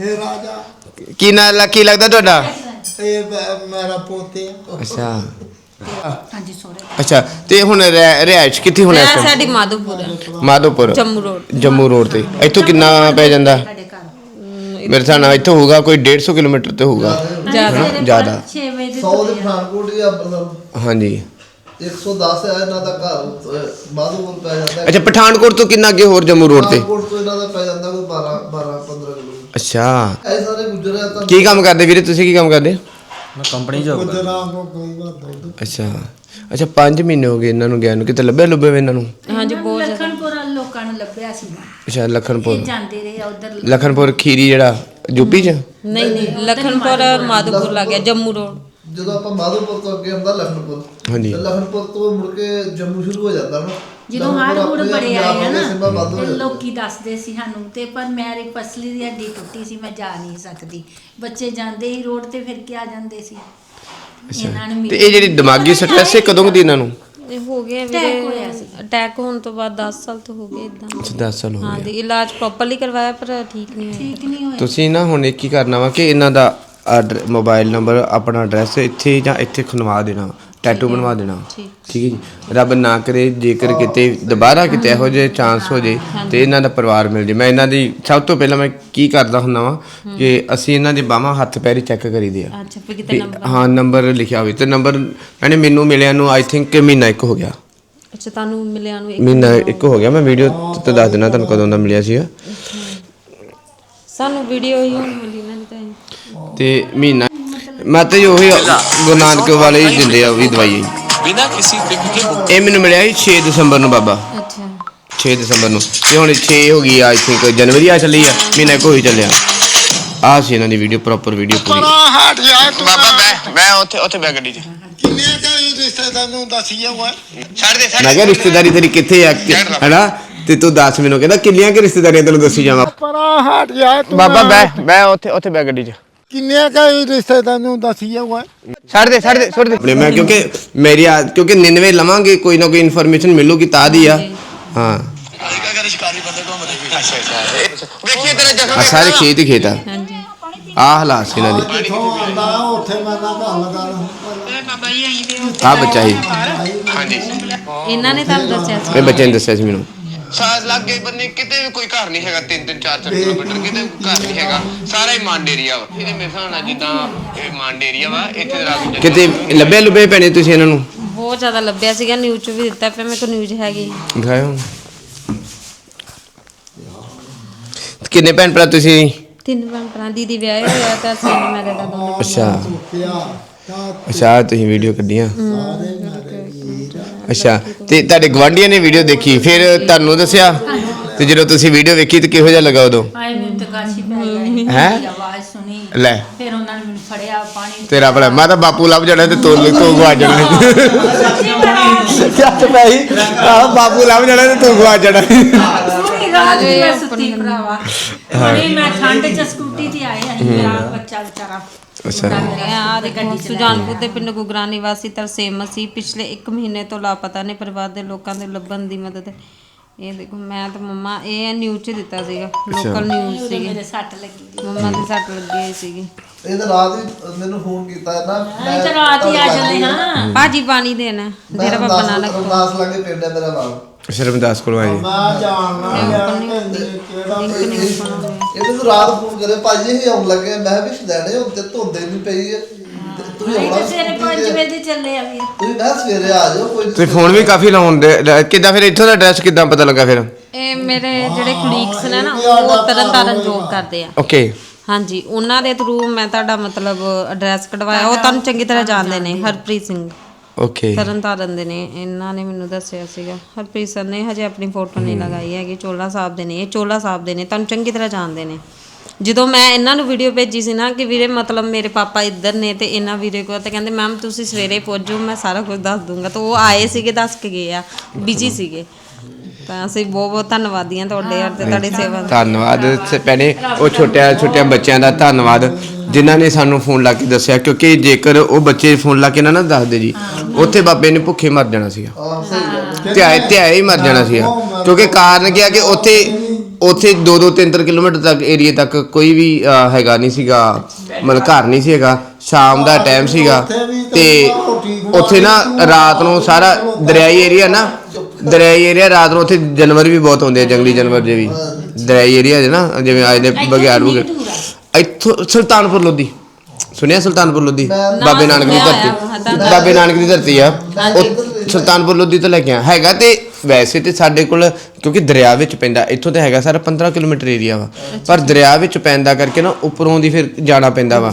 Speaker 1: ਇਹ? ਰਾਜਾ।
Speaker 2: ਕੀ ਨਾਂ ਲਾ- ਕੀ ਲੱਗਦਾ ਤੁਹਾਡਾ?
Speaker 1: ਇਹ ਬ- ਮੇਰਾ ਪੋਤੇ ਆ।
Speaker 2: ਅੱਛਾ। ਅੱਛਾ ਤੇ ਹੁਣ ਰਹਿ- ਰਿਹਾਇਸ਼ ਕਿੱਥੇ ਹੁਣ ਇਸ
Speaker 3: ਮੈਂ
Speaker 2: time?
Speaker 3: ਸਾਡੀ ਮਾਧੋਪੁਰ। ਹੈ,
Speaker 2: ਮਾਧੋਪੁਰ।
Speaker 3: ਜੰਮੂ ਰੋਡ।
Speaker 2: ਜੰਮੂ ਰੋਡ ਤੇ। ਇੱਥੋਂ ਕਿੰਨਾ ਪੈ ਜਾਂਦਾ? ਮੇਰੇ ਹਿਸਾਬ ਨਾਲ ਇੱਥੋਂ ਹੋਊਗਾ ਕੋਈ 150 ਕਿਲੋਮੀਟਰ ਤੇ ਹੋਊਗਾ।
Speaker 3: ਜ਼ਿਆਦਾ।
Speaker 2: ਜ਼ਿਆਦਾ।
Speaker 5: 6 ਵਜੇ ਦੇ
Speaker 6: 100 ਦੇ ਪਠਾਨਕੋਟ ਦੀ ਆ ਮਤਲਬ
Speaker 2: ਹਾਂਜੀ।
Speaker 6: 110 ਹੈ ਇਹਨਾਂ ਦਾ ਘਰ ਮਾਧੋਪੁਰ ਪੈ ਜਾਂਦਾ ਹੈ।
Speaker 2: ਅੱਛਾ ਪਠਾਨਕੋਟ ਤੋਂ ਕਿੰਨਾ ਅੱਗੇ ਹੋਰ ਜੰਮੂ ਰੋਡ ਤੇ?
Speaker 6: ਪਠਾਨਕੋਟ ਤੋਂ ਇਹਨਾਂ ਦਾ ਪੈ ਜਾਂਦਾ ਕੋਈ 12 12 15 ਕਿਲੋਮੀਟਰ
Speaker 2: ਅੱਛਾ।
Speaker 6: ਇਹ ਸਾਰੇ ਗੁਜਰਿਆ ਤਾਂ
Speaker 2: ਕੀ ਕੰਮ ਕਰਦੇ ਵੀਰੇ? ਤੁਸੀਂ ਕੀ ਕੰਮ ਕਰਦੇ?
Speaker 7: ਮੈਂ ਕੰਪਨੀ ਜੋਬ
Speaker 2: ਅੱਛਾ। ਅੱਛਾ 5 ਮਹੀਨੇ ਹੋ ਗਏ ਇਹਨਾਂ ਨੂੰ ਗਿਆ ਨੂੰ। ਕਿਤੇ ਲੱਭਿਆ ਲੁੱਭੇ ਵੇ ਇਹਨਾਂ ਨੂੰ?
Speaker 3: ਹਾਂਜੀ ਬਹੁਤ ਜ਼ਿਆਦਾ।
Speaker 5: ਲਖਨਪੁਰ ਲੋਕਾਂ ਨੂੰ ਲੱਭਿਆ ਸੀ
Speaker 2: ਅੱਛਾ ਲਖਨਪੁਰ।
Speaker 5: ਇਹ ਜਾਂਦੇ ਰਹੇ ਉਧਰ।
Speaker 2: ਲਖਨਪੁਰ ਖੀਰੀ ਜਿਹੜਾ ਯੂਪੀ ਚ?
Speaker 3: ਨਹੀਂ ਨਹੀਂ ਲਖਨਪੁਰ ਮਾਧੋਪੁਰ ਲੱਗ ਗਿਆ ਜੰਮੂ ਰੋਡ।
Speaker 6: ਜਦੋਂ ਆਪਾਂ ਮਾਧੋਪੁਰ ਤੋਂ ਅੱਗੇ ਹੁੰਦਾ ਲਖਨਪੁਰ
Speaker 2: ਹਾਂਜੀ।
Speaker 6: ਲਖਨਪੁਰ ਤੋਂ ਮੁੜ ਕੇ ਜੰਮੂ ਸ਼ੁਰੂ ਹੋ ਜਾਂਦਾ ਨਾ।
Speaker 5: ਜਦੋਂ ਹੜ ਹੁੜ ਬੜੇ ਆਏ
Speaker 6: ਬੰਦ ਹੋ
Speaker 5: ਤੇ। ਲੋਕੀ ਦੱਸਦੇ ਸੀ ਸਾਨੂੰ ਤੇ ਪਰ ਮੇਰੀ ਪਸਲੀ ਦੀ ਹੱਡੀ ਟੁੱਟੀ ਸੀ ਮੈਂ ਜਾ ਨਹੀਂ ਸਕਦੀ। ਬੱਚੇ ਜਾਂਦੇ ਹੀ ਰੋਡ ਤੇ ਫਿਰ ਕੇ ਆ ਜਾਂਦੇ ਸੀ? ਇਹਨਾਂ ਨੇ
Speaker 2: ਤੇ ਇਹ ਜਿਹੜੀ ਦਿਮਾਗੀ ਸਟ੍ਰੈਸ ਹੈ ਕਦੋਂ ਦੀ ਇਹਨਾਂ ਨੂੰ?
Speaker 3: ਇਹ ਹੋ ਗਿਆ
Speaker 5: ਹੋਇਆ।
Speaker 3: ਵੀਰੇ ਅਟੈਕ ਹੋਣ ਤੋਂ ਬਾਅਦ 10 ਸਾਲ ਤੋਂ ਹੋ ਗਏ ਇਦਾਂ।
Speaker 2: 10 ਸਾਲ ਹੋ
Speaker 3: ਹਾਂ
Speaker 2: ਗਏ
Speaker 3: ਤੇ ਇਲਾਜ ਪ੍ਰੋਪਰਲੀ ਕਰਵਾਇਆ ਪਰ ਠੀਕ ਨਹੀਂ ਹੋਇਆ।
Speaker 5: ਠੀਕ ਨਹੀਂ ਹੋਏ
Speaker 2: ਤੁਸੀਂ ਨਾ ਹੁਣ ਇੱਕ ਹੀ ਕਰਨਾ ਵਾ ਕਿ ਇਹਨਾਂ ਦਾ ਮੋਬਾਈਲ ਨੰਬਰ ਆਪਣਾ ਐਡਰੈਸ ਇੱਥੇ ਜਾਂ ਇੱਥੇ ਖਨਵਾ ਦੇਣਾ ਟੈਟੂ ਬਣਵਾ ਦੇਣਾ।
Speaker 3: ਠੀਕ।
Speaker 2: ਹੈ। ਜੀ? ਰੱਬ ਨਾ ਕਰੇ ਜੇਕਰ ਕਿਤੇ ਦੁਬਾਰਾ ਕਿਤੇ ਇਹੋ ਜਿਹੇ ਚਾਂਸ ਹੋ ਜੇ ਤੇ ਇਹਨਾਂ ਦਾ ਪਰਿਵਾਰ ਮਿਲ ਜੇ। ਮੈਂ ਇਹਨਾਂ ਦੀ ਸਭ ਤੋਂ ਪਹਿਲਾਂ ਮੈਂ ਕੀ ਕਰਦਾ ਹੁੰਦਾ ਵਾਂ ਕਿ ਅਸੀਂ ਇਹਨਾਂ ਦੇ ਬਾਹਾਂ ਹੱਥ ਪੈਰੀ ਚੈੱਕ ਕਰੀਦੇ ਆ।
Speaker 3: ਅੱਛਾ ਫਿਰ ਕਿਤੇ
Speaker 2: ਵੀ
Speaker 3: ਨੰਬਰ
Speaker 2: ਹਾਂ ਨੰਬਰ ਲਿਖਿਆ ਹੋਵੇ। ਤੇ ਨੰਬਰ ਮੈਨੇ ਮੈਨੂੰ ਮਿਲਿਆ ਨੂੰ ਆਈ ਥਿੰਕ ਮਹੀਨਾ ਇੱਕ ਹੋ ਗਿਆ।
Speaker 3: ਅੱਛਾ ਤੁਹਾਨੂੰ ਮਿਲਿਆ ਨੂੰ ਇੱਕ
Speaker 2: ਮਹੀਨਾ ਇੱਕ ਹੋ ਗਿਆ। ਮੈਂ ਵੀਡੀਓ ਤੇ ਦੱਸ ਦੇਣਾ ਤੁਹਾਨੂੰ ਕਦੋਂ ਦਾ ਮਿਲਿਆ ਸੀਗਾ।
Speaker 3: ਸਾਨੂੰ ਵੀਡੀਓ ਹੀ ਹੁਣ ਮਿਲੀ। ਤਾਂ
Speaker 2: ਮਹੀਨਾ ਮੈਂ ਤੇ ਉਹੀ ਗੁਰੂ ਨਾਨਕ ਵਾਲੇ ਹੀ ਦਿੰਦੇ ਆ ਉਹ ਵੀ ਦਵਾਈ।
Speaker 7: ਬਿਨਾਂ ਕਿਸੇ ਫਿਕਰ ਕੇ
Speaker 2: ਇਹ ਮੈਨੂੰ ਮਿਲਿਆ ਸੀ 6 ਦਸੰਬਰ ਨੂੰ ਬਾਬਾ।
Speaker 3: ਅੱਛਾ।
Speaker 2: 6 ਦਸੰਬਰ ਨੂੰ। ਤੇ ਹੁਣ 6 ਹੋ ਗਈ ਆਈ ਥਿੰਕ ਜਨਵਰੀ ਆ ਚੱਲੀ ਆ ਮਹੀਨਾ ਕੋਈ ਚੱਲਿਆ। ਆ ਸੀ ਇਹਨਾਂ ਦੀ ਵੀਡੀਓ ਪ੍ਰੋਪਰ ਵੀਡੀਓ ਪੂਰੀ।
Speaker 1: ਹਟ ਜਾ ਤੂੰ
Speaker 2: ਬਾਬਾ ਮੈਂ ਮੈਂ ਉੱਥੇ ਉੱਥੇ ਬੈ ਗੱਡੀ 'ਚ।
Speaker 1: ਕਿੰਨੇ ਕਈ ਰਿਸ਼ਤੇਦਾਰ ਨੂੰ ਦੱਸੀਏ ਓਏ
Speaker 2: ਛੱਡ ਦੇ ਮੈਂ ਕਿਹਾ ਰਿਸ਼ਤੇਦਾਰੀ ਤੇਰੀ ਕਿੱਥੇ ਆ? ਹੈਨਾ? ਤੇ ਤੂੰ ਦੱਸ ਮੈਨੂੰ ਕਹਿੰਦਾ ਕਿੰਨੀਆਂ ਕਿ ਰਿਸ਼ਤੇਦਾਰੀਆਂ ਤੈਨੂੰ ਦੱਸੀ ਜਾਵਾਂ?
Speaker 1: ਪਰਾਂ ਹਟ ਜਾ ਤੂੰ
Speaker 2: ਬਾਬਾ ਮੈਂ ਮੈਂ ਉੱਥੇ ਉੱਥੇ ਬੈ ਗੱਡੀ 'ਚ।
Speaker 1: ਕਿੰਨੇ ਕਈ ਰਿਸ਼ਤੇਦਾਰ ਨੂੰ ਦੱਸੀਏ ਓਏ
Speaker 2: ਛੱਡ ਦੇ ਛੱਡ ਦੇ ਛੱਡ ਦੇ। ਮੈਂ ਕਿਉਂਕਿ ਮੇਰੀ ਆ ਕਿਉਂਕਿ 99 ਲਵਾਂਗੇ ਕੋਈ ਨਾ ਕੋਈ ਇਨਫੋਰਮੇਸ਼ਨ ਮਿਲੂਗੀ ਤਾਂ ਦੀ ਆ। ਹਾਂ। ਵੇਖੀਏ ਤੇਰਾ ਜ਼ਖਮ ਆ ਸਾਰੇ ਖੇਤ ਹੀ ਖੇਤ ਆ।
Speaker 3: ਹਾਂਜੀ।
Speaker 2: ਆਹ ਹਾਲਾਤ ਸੀ ਇਹਨਾਂ ਦੇ।
Speaker 1: ਕਿੱਥੋਂ ਆਉਂਦਾ? ਉੱਥੇ ਮੈਂ ਨਾ ਗੱਲ ਕਰ
Speaker 2: ਆਹ ਬੱਚਾ ਸੀ।
Speaker 3: ਇਹਨਾਂ ਨੇ ਤੁਹਾਨੂੰ ਦੱਸਿਆ ਸੀ।
Speaker 2: ਇਹ ਬੱਚੇ ਨੇ ਦੱਸਿਆ ਸੀ ਮੈਨੂੰ।
Speaker 8: ਸਾਸ ਲੱਗੇ ਬੰਨੇ ਕਿਤੇ ਵੀ ਕੋਈ ਘਰ ਨਹੀਂ ਹੈਗਾ 3 3 4 4 ਕਿਲੋਮੀਟਰ ਕਿਤੇ ਘਰ ਨਹੀਂ ਹੈਗਾ। ਸਾਰਾ ਹੀ ਮੰਡ ਏਰੀਆ ਵਾ। ਇਹਦੇ ਮੇਰੇ ਹਿਸਾਬ ਨਾਲ ਜਿੱਦਾਂ ਇਹ ਮੰਡ ਏਰੀਆ ਵਾ ਇੱਥੇ ਦੇ ਰਾਤ ਨੂੰ
Speaker 2: ਕਿਤੇ ਲੱਭੇ ਲੁੱਬੇ ਪੈਣੇ ਤੁਸੀਂ ਇਹਨਾਂ ਨੂੰ?
Speaker 3: ਬਹੁਤ ਜ਼ਿਆਦਾ ਲੱਭਿਆ ਸੀਗਾ ਨਿਊਜ਼ 'ਚ ਵੀ ਦਿੱਤਾ ਪਿਆ ਮੇਰੇ ਕੋਲ ਨਿਊਜ਼ ਹੈਗੀ।
Speaker 2: ਦਿਖਾਓ ਹੁਣ ਕਿੰਨੇ ਭੈਣ ਭਰਾ ਤੁਸੀਂ?
Speaker 3: ਤਿੰਨ ਭੈਣ ਭਰਾ ਦੀਦੀ ਵਿਆਹੇ ਹੋਇਆ ਤਾਂ ਅਸੀਂ ਮੇਰੇ ਦਾ ਦੋਨੋਂ
Speaker 2: ਅੱਛਾ। ਅੱਛਾ ਤੁਸੀਂ ਵੀਡੀਓ ਕੱਢੀਆਂ।
Speaker 1: ਸਾਰੇ
Speaker 2: ਅੱਛਾ ਤੇ ਤੁਹਾਡੇ ਗਵਾਂਢੀਆਂ ਨੇ ਵੀਡੀਓ ਦੇਖੀ? ਫਿਰ ਤੁਹਾਨੂੰ ਦੱਸਿਆ? ਤੇ ਜਦੋਂ ਤੁਸੀਂ ਵੀਡੀਓ ਵੇਖੀ ਤੇ ਕਿਹੋ ਜਿਹਾ ਲੱਗਾ ਉਦੋਂ?
Speaker 5: ਆਏ ਮੈਨੂੰ ਤਾਂ ਕਾਸ਼ੀ ਪੈ ਗਈ।
Speaker 2: ਹੈਂ?
Speaker 5: ਆਵਾਜ਼ ਸੁਣੀ।
Speaker 2: ਲੈ।
Speaker 5: ਫਿਰ ਉਹਨਾਂ ਨੇ ਮੈਨੂੰ ਫੜਿਆ ਪਾਣੀ
Speaker 2: ਤੇਰਾ ਭਲਾ ਮੈਂ ਤਾਂ ਬਾਪੂ ਲੱਭ ਜਾਣਾ ਤੇ ਤੂੰ ਤੂੰ ਗਵਾ ਜਾਣਾ। ਕਿਆ ਪਈ ਆ ਬਾਪੂ ਲੱਭ ਜਾਣਾ ਤੇ ਤੂੰ ਗਵਾ ਜਾਣਾ।
Speaker 5: ਪੂਰੀ ਰਾਤ ਮੈਂ ਸੁੱਤੀ ਭਰਾਵਾ। ਹੁਣੇ ਮੈਂ ਠੰਡ ਚ ਸਕੂਟੀ ਤੇ ਆਏ ਅਸੀਂ ਮੇਰਾ ਬੱਚਾ ਵਿਚਾਰਾ
Speaker 2: ਅੱਛਾ।
Speaker 5: ਮੁੰਡਾ ਮੇਰਾ
Speaker 3: ਆ
Speaker 5: ਗੱਡੀ
Speaker 3: ਸੁਜਾਨਪੁਰ ਦੇ ਪਿੰਡ ਗੁਗਰਾ ਨਿਵਾਸੀ ਤਰਸੇਮ ਮਸੀਹ ਪਿਛਲੇ 1 ਮਹੀਨੇ ਤੋਂ ਲਾਪਤਾ ਨੇ ਪਰਿਵਾਰ ਦੇ ਲੋਕਾਂ ਦੇ ਲੱਭਣ ਦੀ ਮਦਦ। ਇਹ ਦੇਖੋ ਮੈਂ ਤੇ ਮੰਮਾ ਇਹ ਨਿਊਜ਼ 'ਚ ਦਿੱਤਾ ਸੀਗਾ ਲੋਕਲ ਨਿਊਜ਼
Speaker 5: ਉਹਦੇ
Speaker 3: ਸੀਗੀ।
Speaker 5: ਮੇਰੇ ਸੱਟ ਲੱਗੀ
Speaker 3: ਮੰਮਾ ਦੀ ਸੱਟ ਲੱਗੀ ਹੋਈ ਸੀਗੀ।
Speaker 6: ਇਹ ਤਾਂ ਰਾਤ ਵੀ ਮੈਨੂੰ ਫੋਨ ਕੀਤਾ ਨਾ
Speaker 5: ਅਸੀਂ ਤਾਂ ਰਾਤ ਹੀ ਆ ਜਾਂਦੇ ਹਾਂ
Speaker 3: ਭਾਜੀ ਪਾਣੀ ਦੇਣਾ ਤੇਰਾ ਪਾਪਾ ਨਾਲ
Speaker 6: ਰਮਦਾਸ ਲਾਗੇ ਪਿੰਡ ਹੈ ਮੇਰਾ ਨਾਮ।
Speaker 2: ਸ਼ਰਮਦਾਸ ਕੋਲ ਆਏ।
Speaker 1: ਮੈਂ ਜਾਣਨਾ ਕਿਹੜਾ
Speaker 6: ਇਹ ਮੈਨੂੰ ਰਾਤ ਫੋਨ ਕਰੇ ਭਾਜੀ ਇਹ ਆਉਣ ਲੱਗੇ ਮੈਂ ਵੀ ਲੈਣੇ ਹੁਣ ਤੇ ਧੁੰਦੇ ਨਹੀਂ ਪਈ ਹੈ। ਤੇ ਤੁਸੀਂ
Speaker 5: ਅਸੀਂ
Speaker 6: ਆਉਣਾ
Speaker 5: ਤਾਂ ਸਵੇਰੇ 5 ਵਜੇ ਦੇ ਚੱਲੇ ਆ ਵੀਰ
Speaker 6: ਤੁਸੀਂ ਮੈਂ ਸਵੇਰੇ ਆ ਜਾਓ ਕੋਈ
Speaker 2: ਤੁਸੀਂ ਫੋਨ ਵੀ ਕਾਫੀ ਲਾਉਣ ਦੇ ਕਿੱਦਾਂ ਫਿਰ? ਇੱਥੋਂ ਦਾ ਐਡਰੈਸ ਕਿੱਦਾਂ ਪਤਾ ਲੱਗਾ ਫਿਰ?
Speaker 3: ਇਹ ਮੇਰੇ ਜਿਹੜੇ ਕੁਲੀਗਸ ਨੇ ਨਾ ਉਹ ਤਰਨ ਤਾਰਨ ਜੋਬ ਕਰਦੇ ਆ।
Speaker 2: ਓਕੇ
Speaker 3: ਹਾਂਜੀ ਉਹਨਾਂ ਦੇ ਥਰੂ ਮੈਂ ਤੁਹਾਡਾ ਮਤਲਬ ਐਡਰੈਸ ਕਢਵਾਇਆ। ਉਹ ਤੁਹਾਨੂੰ ਚੰਗੀ ਤਰ੍ਹਾਂ ਜਾਣਦੇ ਨੇ। ਹਰਪ੍ਰੀਤ ਸਿੰਘ।
Speaker 2: ਓਕੇ
Speaker 3: ਤਰਨ ਤਾਰਨ ਦੇ ਨੇ ਇਹਨਾਂ ਨੇ ਮੈਨੂੰ ਦੱਸਿਆ ਸੀਗਾ। ਹਰਪ੍ਰੀਤ ਸਰ ਨੇ ਹਜੇ ਆਪਣੀ ਫੋਟੋ ਨਹੀਂ ਲਗਾਈ ਹੈਗੀ ਚੋਲਾ ਸਾਹਿਬ ਦੇ ਨੇ ਇਹ ਚੋਲਾ ਸਾਹਿਬ ਦੇ ਨੇ ਤੁਹਾਨੂੰ ਚੰਗੀ ਤਰ੍ਹਾਂ ਜਾਣਦੇ ਨੇ। ਜਦੋਂ ਮੈਂ ਇਹਨਾਂ ਨੂੰ ਵੀਡੀਓ ਭੇਜੀ ਸੀ ਨਾ ਕਿ ਵੀਰੇ ਮਤਲਬ ਮੇਰੇ ਪਾਪਾ ਇੱਧਰ ਨੇ ਤੇ ਇਹਨਾਂ ਵੀਰੇ ਕੋਲ ਤੇ ਕਹਿੰਦੇ ਮੈਮ ਤੁਸੀਂ ਸਵੇਰੇ ਪਹੁੰਚੋ ਮੈਂ ਸਾਰਾ ਕੁਝ ਦੱਸ ਦੂੰਗਾ। ਤਾਂ ਉਹ ਆਏ ਸੀਗੇ ਦੱਸ ਕੇ ਗਏ ਆ ਬਿਜ਼ੀ ਸੀਗੇ। ਤਾਂ ਅਸੀਂ ਬਹੁਤ ਬਹੁਤ ਧੰਨਵਾਦੀ ਹਾਂ ਤੁਹਾਡੇ ਯਾਰ ਤੇ ਤੁਹਾਡੀ ਸੇਵਾ ਦਾ।
Speaker 2: ਧੰਨਵਾਦ। ਸ- ਭੈਣੇ ਉਹ ਛੋਟਿਆਂ ਛੋਟਿਆਂ ਬੱਚਿਆਂ ਦਾ ਧੰਨਵਾਦ ਜਿਨ੍ਹਾਂ ਨੇ ਸਾਨੂੰ ਫੋਨ ਲਾ ਕੇ ਦੱਸਿਆ ਕਿਉਂਕਿ ਜੇਕਰ ਉਹ ਬੱਚੇ ਫੋਨ ਲਾ ਕੇ ਨਾ ਨਾ ਦੱਸਦੇ ਜੀ ਉੱਥੇ ਬਾਬੇ ਨੇ ਭੁੱਖੇ ਮਰ ਜਾਣਾ ਸੀਗਾ। ਧਿਆਏ ਧਿਆਏ ਹੀ ਮਰ ਜਾਣਾ ਸੀਗਾ। ਕਿਉਂਕਿ ਕਾਰਨ ਕੀ ਆ ਕਿ ਉੱਥੇ ਉੱਥੇ 2-2 3 ਕਿਲੋਮੀਟਰ ਤੱਕ ਏਰੀਆ ਤੱਕ ਕੋਈ ਵੀ ਅਹ, ਹੈਗਾ ਨਹੀਂ ਸੀਗਾ। ਮਤਲਬ ਘਰ ਨਹੀਂ ਸੀ ਹੈਗਾ। ਸ਼ਾਮ ਦਾ ਟਾਈਮ ਸੀਗਾ। ਤੇ ਉੱਥੇ ਨਾ ਰਾਤ ਨੂੰ ਸਾਰਾ ਦਰਿਆਈ ਏਰੀਆ ਨਾ ਦਰਿਆਈ ਏਰੀਆ ਰਾਤ ਨੂੰ ਉੱਥੇ ਜਾਨਵਰ ਵੀ ਬਹੁਤ ਹੁੰਦੇ ਆ ਜੰਗਲੀ ਜਾਨਵਰ ਜੇ ਵੀ। ਦਰਿਆਈ ਏਰੀਆ ਹੈ ਨਾ ਜਿਵੇਂ ਆਏ ਨੇ ਬਗਿਆੜ ਬਗਿਆੜ ਇੱਥੋਂ ਸੁਲਤਾਨਪੁਰ ਲੋਧੀ। ਸੁਣਿਆ ਸੁਲਤਾਨਪੁਰ ਲੋਧੀ? ਬਾਬੇ ਨਾਨਕ ਦੀ ਧਰਤੀ। ਬਾਬੇ ਨਾਨਕ ਦੀ ਧਰਤੀ ਆ। ਉਹ ਸੁਲਤਾਨਪੁਰ ਲੋਧੀ ਤੋਂ ਲੈ ਕੇ ਆ। ਹੈਗਾ ਤੇ ਵੈਸੇ ਤੇ ਸਾਡੇ ਕੋਲ ਕਿਉਂਕਿ ਦਰਿਆ ਵਿੱਚ ਪੈਂਦਾ ਇੱਥੋਂ ਤੇ ਹੈਗਾ ਸਾਰਾ 15 ਕਿਲੋਮੀਟਰ ਏਰੀਆ ਵਾ। ਪਰ ਦਰਿਆ ਵਿੱਚ ਪੈਂਦਾ ਕਰਕੇ ਨਾ ਉੱਪਰੋਂ ਦੀ ਫਿਰ ਜਾਣਾ ਪੈਂਦਾ ਵਾ।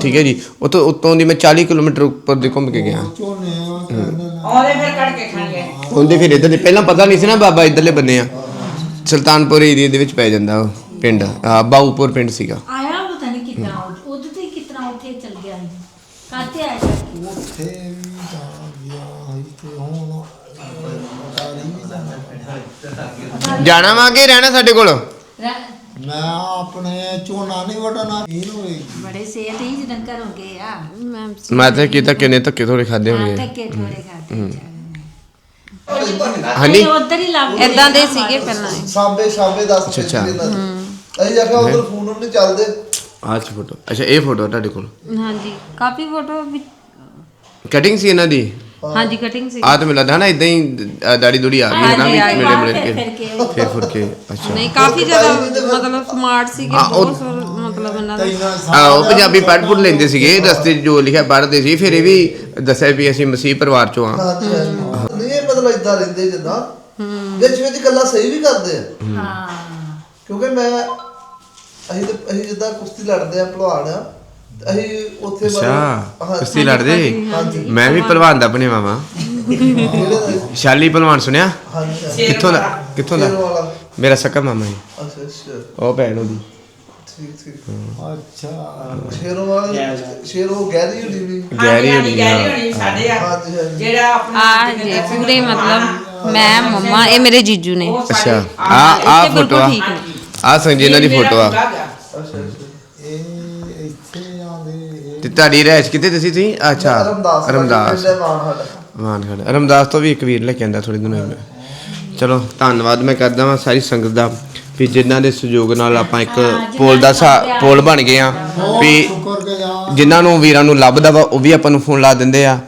Speaker 2: ਠੀਕ ਹੈ ਜੀ। ਉਤੋਂ ਉੱਤੋਂ ਦੀ ਮੈਂ 40 ਕਿਲੋਮੀਟਰ ਉੱਪਰ ਦੀ ਘੁੰਮ ਕੇ ਗਿਆ।
Speaker 1: ਝੋਨੇ ਆ ਕਹਿੰਦੇ ਨੇ।
Speaker 2: ਹੁੰਦੇ ਫਿਰ ਇੱਧਰ ਦੇ। ਪਹਿਲਾਂ ਪਤਾ ਨਹੀਂ ਸੀ ਨਾ ਬਾਬਾ ਇੱਧਰਲੇ ਬੰਨੇ ਆ। ਸੁਲਤਾਨਪੁਰ ਏਰੀਆ ਦੇ ਵਿੱਚ ਪੈ ਜਾਂਦਾ ਉਹ ਪਿੰਡ। ਆ, ਬਾਊਪੁਰ ਪਿੰਡ ਸੀਗਾ।
Speaker 5: ਆਇਆ ਪਤਾ ਨਹੀਂ ਕਿੱਦਾਂ ਉਦੋਂ ਤੇ ਕਿਤਨਾ ਉੱਥੇ ਚਲ ਗਿਆ ਸੀ। ਕਾਤੇ ਆਇਆ ਸੀ?
Speaker 1: ਉੱਥੇ ਵੀ ਜਾ ਗਿਆ ਸੀ ਤੇ ਹੁਣ ਤਾਰੀ ਵੀ ਜਾਣਾ
Speaker 2: ਜਾਣਾ ਵਾ ਕਿ ਰਹਿਣਾ ਸਾਡੇ ਕੋਲ?
Speaker 5: ਰ-
Speaker 1: ਮੈਂ ਆਪਣੇ ਝੋਨਾ ਨਹੀਂ ਵਟਣਾ ਇਹ ਹੋਏਗੀ
Speaker 5: ਬੜੇ ਸਿਹਤ ਹੀ ਜਦੋਂ ਘਰੋਂ ਗਏ ਆ।
Speaker 2: ਮੈਂ ਤਾਂ ਕੀਤਾ ਕਿੰਨੇ ਧੱਕੇ ਥੋੜੇ ਖਾਦੇ
Speaker 5: ਹਾਂ
Speaker 2: ਹੋਣਗੇ
Speaker 5: ਟੱਕੇ ਠੋੜੇ ਖਾਤੇ
Speaker 2: ਹਾਂਜੀ।
Speaker 5: ਉਧਰ ਹੀ ਲੱਭ
Speaker 3: ਇਦਾਂ ਦੇ ਸੀਗੇ ਪਹਿਲਾਂ ਇਹ।
Speaker 6: ਸਾਂਬੇ ਸਾਂਬੇ ਦੱਸ
Speaker 2: ਅੱਛਾ, ਅੱਛਾ।
Speaker 6: ਅਸੀਂ ਜਾ ਕੇ ਉਧਰ ਫੋਨ ਨਹੀਂ ਚੱਲਦੇ।
Speaker 2: ਆਹ ਚ ਫੋਟੋ ਅੱਛਾ ਇਹ ਫੋਟੋ ਤੁਹਾਡੇ ਕੋਲ?
Speaker 3: ਹਾਂਜੀ ਕਾਫੀ ਫੋਟੋ ਵੀ
Speaker 2: ਕਟਿੰਗ ਸੀ ਇਹਨਾਂ ਦੀ?
Speaker 3: ਹਾਂਜੀ ਕਟਿੰਗ ਸੀ।
Speaker 2: ਆ ਤਾਂ ਮਿਲਦਾ ਨਾ ਇਦਾਂ ਹੀ ਅ, ਦਾੜੀ ਦੂੜੀ ਆ ਗਈ ਹੈ ਨਾ
Speaker 3: ਹਾਂਜੀ, ਹਾਂਜੀ,
Speaker 2: ਮਿਲੇ ਮਿਲੇ
Speaker 5: ਫਿਰ-
Speaker 2: ਕੇ
Speaker 5: ਫਿਰ ਕੇ।
Speaker 2: ਫਿਰ ਫੁਰ ਕੇ ਅੱਛਾ।
Speaker 3: ਨਹੀਂ ਕਾਫੀ ਜ਼ਿਆਦਾ ਮਤਲਬ ਸਮਾਰਟ ਸੀਗੇ
Speaker 2: ਹਾਂ, ਉਹ-
Speaker 3: ਬਹੁਤ ਸਾਰਾ ਮਤਲਬ ਇਹਨਾਂ ਦਾ।
Speaker 2: ਆ ਉਹ ਪੰਜਾਬੀ ਪੜ੍ਹ ਪੁੜ ਲੈਂਦੇ ਸੀਗੇ ਰਸਤੇ 'ਚ ਜੋ ਲਿਖਿਆ ਪੜ੍ਹਦੇ ਸੀ ਫਿਰ ਇਹ ਵੀ ਦੱਸਿਆ ਵੀ ਅਸੀਂ ਮਸੀਹ ਪਰਿਵਾਰ ਚੋਂ ਆ।
Speaker 6: ਮਤਲਬ ਇਦਾਂ ਰਹਿੰਦੇ ਜਿੱਦਾਂ ਵਿੱਚ ਵਿੱਚ ਗੱਲਾਂ ਸਹੀ ਵੀ ਕਰਦੇ ਆ।
Speaker 5: ਹਾਂ।
Speaker 6: ਕਿਉਂਕਿ ਮੈਂ ਅਸੀਂ ਤੇ ਅਸੀਂ ਜਿੱਦਾਂ ਕੁਸ਼ਤੀ ਲੜਦੇ ਆ ਭਲਵਾਨ ਆ ਅਸੀਂ ਉੱਥੇ
Speaker 2: ਅੱਛਾ
Speaker 6: ਹਾਂ,
Speaker 2: ਕੁਸ਼ਤੀ ਲੜਦੇ?
Speaker 6: ਹਾਂਜੀ
Speaker 2: ਮੈਂ ਵੀ ਪਹਿਲਵਾਨ ਦਾ ਬਣਿਆ ਵਾਂ।
Speaker 6: ਜਿਹੜੇ
Speaker 2: ਸ਼ਾਲੀ ਪਹਿਲਵਾਨ ਸੁਣਿਆ। ਕਿੱਥੋਂ ਦਾ? ਕਿੱਥੋਂ ਦਾ? ਮੇਰਾ ਸਕਾ ਮਾਮਾ ਜੀ।
Speaker 6: ਅੱਛਾ ਅੱਛਾ।
Speaker 2: ਉਹ ਭੈਣ ਉਹਦੀ।
Speaker 6: ਠੀਕ ਠੀਕ
Speaker 1: ਅੱਛਾ
Speaker 6: ਸ਼ੇਰੋਂ ਵਾਲਾ ਸ਼ੇਰੋਂ ਗਹਿਰੀ ਹੁੰਦੀ ਵੀ।
Speaker 2: ਗੈਰੀ ਹੋਣੀ ਆ
Speaker 9: ਸਾਡੇ ਆ
Speaker 6: ਹਾਂਜੀ ਹਾਂਜੀ
Speaker 9: ਜਿਹੜਾ ਆਪਣਾ
Speaker 3: ਆ ਜੇ ਪੂਰੇ ਮਤਲਬ ਮੈਂ ਮੰਮਾ ਇਹ ਮੇਰੇ ਜੀਜੂ ਨੇ।
Speaker 2: ਅੱਛਾ। ਆ ਆ
Speaker 3: ਇੱਥੇ
Speaker 2: ਫੋਟੋ ਆ।
Speaker 3: ਬਿਲਕੁਲ ਠੀਕ ਨੇ।
Speaker 2: ਆ ਸੰਜੇ ਇਹਨਾਂ ਦੀ ਫੋਟੋ ਆ।
Speaker 6: ਅੱਛਾ ਅੱਛਾ।
Speaker 1: ਇਹ ਇੱਥੇ ਆਂਦੇ
Speaker 2: ਤੇ ਤੁਹਾਡੀ ਰਹਿਸ਼ ਕਿੱਥੇ ਤੁਸੀਂ ਤੁਸੀਂ? ਅੱਛਾ
Speaker 6: ਰਮਦਾਸ
Speaker 2: ਤੋਂ ਵੀ ਇੱਕ ਵੀਰ ਲੈ ਕੇ ਆਂਦਾ ਥੋੜੇ ਦਿਨਾਂ ਚਲੋ ਧੰਨਵਾਦ ਮੈਂ ਕਰਦਾ ਵਾਂ ਸਾਰੀ ਸੰਗਤ ਦਾ। ਵੀ ਜਿਨ੍ਹਾਂ ਦੇ ਸਹਿਯੋਗ ਨਾਲ ਆਪਾਂ ਇੱਕ ਪੋਲ ਦਾ ਸਾ- ਪੋਲ ਬਣ ਗਏ ਆ ਵੀ
Speaker 1: ਸ਼ੁਕਰਗੁਜ਼ਾਰ
Speaker 2: ਜਿਨ੍ਹਾਂ ਨੂੰ ਵੀਰਾਂ ਨੂੰ ਲੱਭਦਾ ਵਾ ਉਹ ਵੀ ਆਪਾਂ ਨੂੰ ਫੋਨ ਲਾ ਦਿੰਦੇ ਆ।